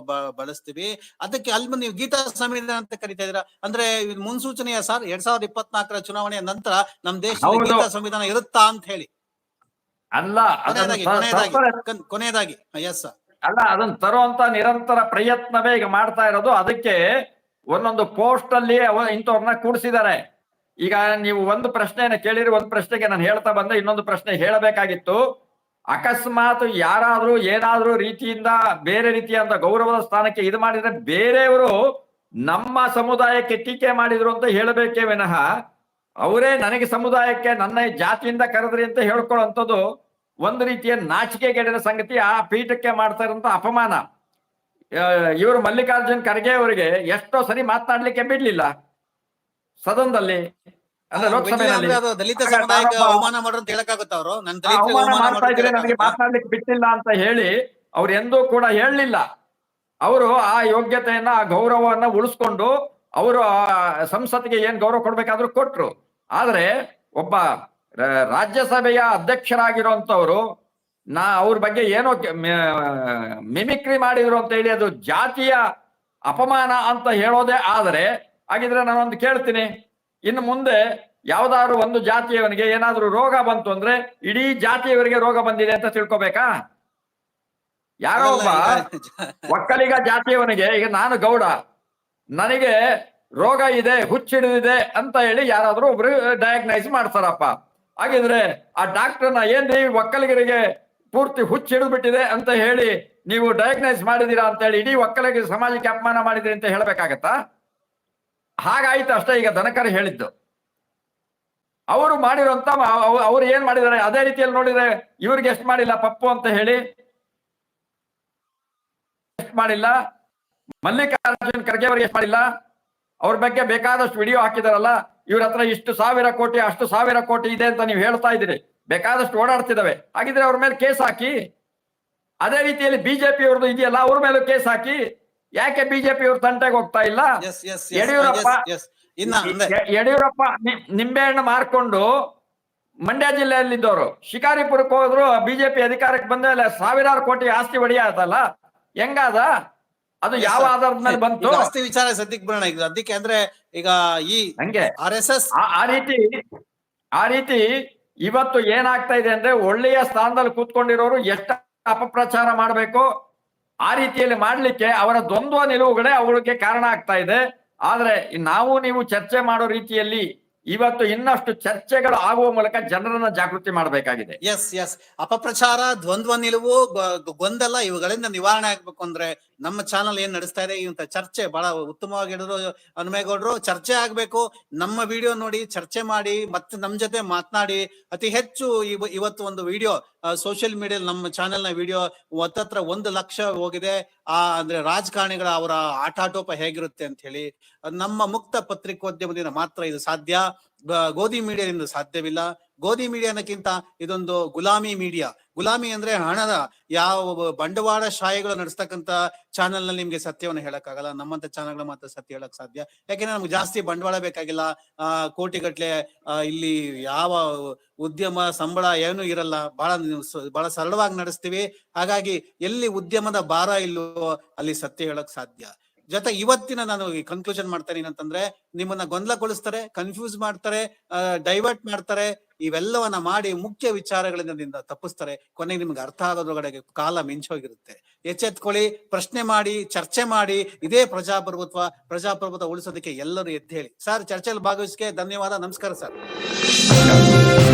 ಬಳಸ್ತೀವಿ. ಅದಕ್ಕೆ ಅಲ್ಲಿ ನೀವು ಗೀತಾ ಸಂವಿಧಾನ ಅಂತ ಕರಿತಾ ಇದೀರಾ ಅಂದ್ರೆ ಮುನ್ಸೂಚನೆಯ ಸರ್ ಎರಡ್ ಸಾವಿರದ ಇಪ್ಪತ್ನಾಲ್ಕರ ಚುನಾವಣೆಯ ನಂತರ ನಮ್ ದೇಶದಲ್ಲಿ ಗೀತಾ ಸಂವಿಧಾನ ಇರುತ್ತಾ ಅಂತ ಹೇಳಿ. ಅಲ್ಲ ಕೊನೆಯದಾಗಿ ಕೊನೆಯದಾಗಿ ಎಸ್ ಸರ್ ಅಲ್ಲ ಅದನ್ನ ತರುವಂತ ನಿರಂತರ ಪ್ರಯತ್ನವೇ ಈಗ ಮಾಡ್ತಾ ಇರೋದು. ಅದಕ್ಕೆ ಒಂದೊಂದು ಪೋಸ್ಟ್ ಅಲ್ಲಿ ಇಂಥವ್ರನ್ನ ಕೂಡಿಸಿದ್ದಾರೆ. ಈಗ ನೀವು ಒಂದು ಪ್ರಶ್ನೆಯನ್ನ ಕೇಳಿರಿ, ಒಂದು ಪ್ರಶ್ನೆಗೆ ನಾನು ಹೇಳ್ತಾ ಬಂದೆ, ಇನ್ನೊಂದು ಪ್ರಶ್ನೆ ಹೇಳಬೇಕಾಗಿತ್ತು. ಅಕಸ್ಮಾತ್ ಯಾರಾದ್ರೂ ಏನಾದ್ರೂ ರೀತಿಯಿಂದ ಬೇರೆ ರೀತಿಯಾದ ಗೌರವದ ಸ್ಥಾನಕ್ಕೆ ಇದು ಮಾಡಿದ್ರೆ ಬೇರೆಯವರು ನಮ್ಮ ಸಮುದಾಯಕ್ಕೆ ಟೀಕೆ ಮಾಡಿದ್ರು ಅಂತ ಹೇಳಬೇಕೇ ವಿನಃ, ಅವರೇ ನನಗೆ ಸಮುದಾಯಕ್ಕೆ, ನನ್ನ ಜಾತಿಯಿಂದ ಕರೆದ್ರಿ ಅಂತ ಹೇಳ್ಕೊಳ್ಳುವಂಥದ್ದು ಒಂದು ರೀತಿಯ ನಾಚಿಕೆಗೇಡಿನ ಸಂಗತಿ ಆ ಪೀಠಕ್ಕೆ ಮಾಡ್ತಾರಂತ ಅಪಮಾನ. ಇವರು ಮಲ್ಲಿಕಾರ್ಜುನ್ ಖರ್ಗೆ ಅವರಿಗೆ ಎಷ್ಟೋ ಸರಿ ಮಾತನಾಡ್ಲಿಕ್ಕೆ ಬಿಡ್ಲಿಲ್ಲ. ಸದನದಲ್ಲಿ ಅಂದ್ರೆ ಲೋಕಸಭೆಯಲ್ಲಿ. ಅವಮಾನ ಮಾಡ್ತಾ ಇದ್ರೆ ನನಗೆ? ಮಾತನಾಡ್ಲಿಕ್ಕೆ ಬಿಟ್ಟಿಲ್ಲ ಅಂತ ಹೇಳಿ ಅವ್ರು ಎಂದೂ ಕೂಡ ಹೇಳಲಿಲ್ಲ. ಅವರು ಆ ಯೋಗ್ಯತೆಯನ್ನ ಆ ಗೌರವವನ್ನ ಉಳಿಸ್ಕೊಂಡು ಅವರು ಆ ಸಂಸತ್ತಿಗೆ ಏನ್ ಗೌರವ ಕೊಡ್ಬೇಕಾದ್ರೂ ಕೊಟ್ರು. ಆದ್ರೆ ಒಬ್ಬ ರಾಜ್ಯಸಭೆಯ ಅಧ್ಯಕ್ಷರಾಗಿರುವಂತವ್ರು ನಾ ಅವ್ರ ಬಗ್ಗೆ ಏನೋ ಮಿಮಿಕ್ರಿ ಮಾಡಿದ್ರು ಅಂತ ಹೇಳಿ ಅದು ಜಾತಿಯ ಅಪಮಾನ ಅಂತ ಹೇಳೋದೇ ಆದರೆ ಹಾಗಿದ್ರೆ ನಾನೊಂದು ಕೇಳ್ತೀನಿ. ಇನ್ನು ಮುಂದೆ ಯಾವ್ದಾದ್ರು ಒಂದು ಜಾತಿಯವನಿಗೆ ಏನಾದ್ರೂ ರೋಗ ಬಂತು ಅಂದ್ರೆ ಇಡೀ ಜಾತಿಯವರಿಗೆ ರೋಗ ಬಂದಿದೆ ಅಂತ ತಿಳ್ಕೊಬೇಕಾ? ಯಾರೋ ಒಬ್ಬ ಒಕ್ಕಲಿಗ ಜಾತಿಯವನಿಗೆ ಈಗ ನಾನು ಗೌಡ ನನಗೆ ರೋಗ ಇದೆ ಹುಚ್ಚಿಡಿದಿದೆ ಅಂತ ಹೇಳಿ ಯಾರಾದ್ರೂ ಒಬ್ರು ಡಯಾಗ್ನೈಸ್ ಮಾಡ್ತಾರಪ್ಪ. ಹಾಗಿದ್ರೆ ಆ ಡಾಕ್ಟರ್ನ ಏನ್ರಿ ಒಕ್ಕಲಿಗರಿಗೆ ಪೂರ್ತಿ ಹುಚ್ಚಿಡಿದು ಬಿಟ್ಟಿದೆ ಅಂತ ಹೇಳಿ ನೀವು ಡಯಾಗ್ನೈಸ್ ಮಾಡಿದೀರಾ ಅಂತ ಹೇಳಿ ಇಡೀ ಒಕ್ಕಲಿಗ ಸಮಾಜಕ್ಕೆ ಅಪಮಾನ ಮಾಡಿದ್ರಿ ಅಂತ ಹೇಳ್ಬೇಕಾಗತ್ತಾ? ಹಾಗಾಯ್ತು ಅಷ್ಟೇ ಈಗ ದನಕರ್ ಹೇಳಿದ್ದು. ಅವರು ಮಾಡಿರುವಂತ ಅವ್ರು ಏನ್ ಮಾಡಿದ್ದಾರೆ? ಅದೇ ರೀತಿಯಲ್ಲಿ ನೋಡಿದ್ರೆ ಇವ್ರಿಗೆ ಎಷ್ಟು ಮಾಡಿಲ್ಲ? ಪಪ್ಪು ಅಂತ ಹೇಳಿ. ಎಷ್ಟು ಮಾಡಿಲ್ಲ? ಮಲ್ಲಿಕಾರ್ಜುನ್ ಖರ್ಗೆ ಅವರಿಗೆ ಎಷ್ಟು ಮಾಡಿಲ್ಲ? ಅವ್ರ ಬಗ್ಗೆ ಬೇಕಾದಷ್ಟು ವಿಡಿಯೋ ಹಾಕಿದಾರಲ್ಲ? ಇವ್ರ ಹತ್ರ ಇಷ್ಟು ಸಾವಿರ ಕೋಟಿ ಅಷ್ಟು ಸಾವಿರ ಕೋಟಿ ಇದೆ ಅಂತ ನೀವು ಹೇಳ್ತಾ ಇದ್ದೀರಿ. ಬೇಕಾದಷ್ಟು ಓಡಾಡ್ತಿದಾವೆ. ಹಾಗಿದ್ರೆ ಅವ್ರ ಮೇಲೆ ಕೇಸ್ ಹಾಕಿ. ಅದೇ ರೀತಿಯಲ್ಲಿ ಬಿಜೆಪಿ ಅವ್ರದ್ದು ಇದೆಯಲ್ಲ ಅವ್ರ ಮೇಲೂ ಕೇಸ್ ಹಾಕಿ. ಯಾಕೆ ಬಿಜೆಪಿ ಅವ್ರ ತಂಟೆಗೆ ಹೋಗ್ತಾ ಇಲ್ಲ? ಯಡಿಯೂರಪ್ಪ ಯಡಿಯೂರಪ್ಪ ನಿಂಬೆಹಣ್ಣು ಮಾರ್ಕೊಂಡು ಮಂಡ್ಯ ಜಿಲ್ಲೆಯಲ್ಲಿದ್ದವರು ಶಿಕಾರಿಪುರಕ್ಕೆ ಹೋದ್ರು ಬಿಜೆಪಿ ಅಧಿಕಾರಕ್ಕೆ ಬಂದ ಮೇಲೆ ಸಾವಿರಾರು ಕೋಟಿ ಆಸ್ತಿ ಹೊಡೆಯಾತಲ್ಲ ಹೆಂಗಾದ? ಅದು ಯಾವ ಆಧಾರದ ಮೇಲೆ ಬಂತು? ಆಸ್ತಿ ವಿಚಾರ ಸದ್ಯಕ್ಕೆ ಬರೋಣ. ಈಗ ಅದಕ್ಕೆ ಅಂದ್ರೆ ಈಗ ಈ ಹಂಗೆ. ಆರ್ ಎಸ್ ಎಸ್ ಆ- ರೀತಿ ಆ ರೀತಿ ಇವತ್ತು ಏನಾಗ್ತಾ ಇದೆ ಅಂದ್ರೆ ಒಳ್ಳೆಯ ಸ್ಥಾನದಲ್ಲಿ ಕೂತ್ಕೊಂಡಿರೋರು ಎಷ್ಟು ಅಪಪ್ರಚಾರ ಮಾಡಬೇಕು? ಆ ರೀತಿಯಲ್ಲಿ ಮಾಡ್ಲಿಕ್ಕೆ ಅವರ ದ್ವಂದ್ವ ನಿಲುವುಗಳೇ ಅವಳಿಗೆ ಕಾರಣ ಆಗ್ತಾ ಇದೆ. ಆದ್ರೆ ನಾವು ನೀವು ಚರ್ಚೆ ಮಾಡೋ ರೀತಿಯಲ್ಲಿ ಇವತ್ತು ಇನ್ನಷ್ಟು ಚರ್ಚೆಗಳು ಆಗುವ ಮೂಲಕ ಜನರನ್ನ ಜಾಗೃತಿ ಮಾಡಬೇಕಾಗಿದೆ. ಎಸ್ ಎಸ್ ಅಪಪ್ರಚಾರ ದ್ವಂದ್ವ ನಿಲುವು ಗೊಂದಲ ಇವುಗಳಿಂದ ನಿವಾರಣೆ ಆಗ್ಬೇಕು ಅಂದ್ರೆ ನಮ್ಮ ಚಾನಲ್ ಏನ್ ನಡೆಸ್ತಾ ಇದೆ ಇಂತ ಚರ್ಚೆ ಬಹಳ ಉತ್ತಮವಾಗಿ ಹಿಡಿದ್ರು ಹನುಮೇಗೌಡರು. ಚರ್ಚೆ ಆಗ್ಬೇಕು. ನಮ್ಮ ವಿಡಿಯೋ ನೋಡಿ, ಚರ್ಚೆ ಮಾಡಿ, ಮತ್ತೆ ನಮ್ ಜೊತೆ ಮಾತನಾಡಿ. ಅತಿ ಹೆಚ್ಚು ಇವ- ಇವತ್ತು ಒಂದು ವಿಡಿಯೋ ಸೋಷಿಯಲ್ ಮೀಡಿಯಾ ನಮ್ಮ ಚಾನೆಲ್ನ ವಿಡಿಯೋ ಹತ್ತತ್ರ ಒಂದು ಲಕ್ಷ ಹೋಗಿದೆ. ಆ, ಅಂದ್ರೆ ರಾಜಕಾರಣಿಗಳ ಅವರ ಆಟಾಟೋಪ ಹೇಗಿರುತ್ತೆ ಅಂತ ಹೇಳಿ, ನಮ್ಮ ಮುಕ್ತ ಪತ್ರಿಕೋದ್ಯಮದಿಂದ ಮಾತ್ರ ಇದು ಸಾಧ್ಯ. ಗೋಧಿ ಮೀಡಿಯಾದಿಂದ ಸಾಧ್ಯವಿಲ್ಲ. ಗೋಧಿ ಮೀಡಿಯಾನಕ್ಕಿಂತ ಇದೊಂದು ಗುಲಾಮಿ ಮೀಡಿಯಾ. ಗುಲಾಮಿ ಅಂದ್ರೆ ಹಣದ ಯಾವ ಬಂಡವಾಳ ಶಾಹಿಗಳು ನಡೆಸ್ತಕ್ಕಂತ ಚಾನೆಲ್ನಲ್ಲಿ ನಿಮ್ಗೆ ಸತ್ಯವನ್ನು ಹೇಳಕ್ಕಾಗಲ್ಲ. ನಮ್ಮಂತ ಚಾನೆಲ್ ಮಾತ್ರ ಸತ್ಯ ಹೇಳಕ್ ಸಾಧ್ಯ. ಯಾಕೆಂದ್ರೆ ನಮ್ಗೆ ಜಾಸ್ತಿ ಬಂಡವಾಳ ಬೇಕಾಗಿಲ್ಲ. ಆ, ಕೋಟಿಗಟ್ಲೆ ಇಲ್ಲಿ ಯಾವ ಉದ್ಯಮ, ಸಂಬಳ ಏನು ಇರಲ್ಲ. ಬಹಳ ಬಹಳ ಸರಳವಾಗಿ ನಡೆಸ್ತೀವಿ. ಹಾಗಾಗಿ ಎಲ್ಲಿ ಉದ್ಯಮದ ಭಾರ ಇಲ್ಲೋ ಅಲ್ಲಿ ಸತ್ಯ ಹೇಳಕ್ ಸಾಧ್ಯ. ಜೊತೆ ಇವತ್ತಿನ ನಾನು ಈ ಕನ್ಕ್ಲೂಷನ್ ಮಾಡ್ತೇನೆ ಏನಂತಂದ್ರೆ, ನಿಮ್ಮನ್ನ ಗೊಂದಲಗೊಳಿಸ್ತಾರೆ ಕನ್ಫ್ಯೂಸ್ ಮಾಡ್ತಾರೆ ಡೈವರ್ಟ್ ಮಾಡ್ತಾರೆ, ಇವೆಲ್ಲವನ್ನ ಮಾಡಿ ಮುಖ್ಯ ವಿಚಾರಗಳಿಂದ ನಿಂದ ತಪ್ಪಿಸ್ತಾರೆ. ಕೊನೆಗೆ ನಿಮ್ಗೆ ಅರ್ಥ ಆಗೋದ್ರೊಳಗಡೆ ಕಾಲ ಮಿಂಚೋಗಿರುತ್ತೆ. ಎಚ್ಚೆತ್ಕೊಳ್ಳಿ, ಪ್ರಶ್ನೆ ಮಾಡಿ, ಚರ್ಚೆ ಮಾಡಿ, ಇದೇ ಪ್ರಜಾಪ್ರಭುತ್ವ ಪ್ರಜಾಪ್ರಭುತ್ವ ಉಳಿಸೋದಕ್ಕೆ ಎಲ್ಲರೂ ಎದ್ದು ಹೇಳಿ ಸರ್, ಚರ್ಚೆಯಲ್ಲಿ ಭಾಗವಹಿಸಿಕೆ ಧನ್ಯವಾದ, ನಮಸ್ಕಾರ ಸರ್.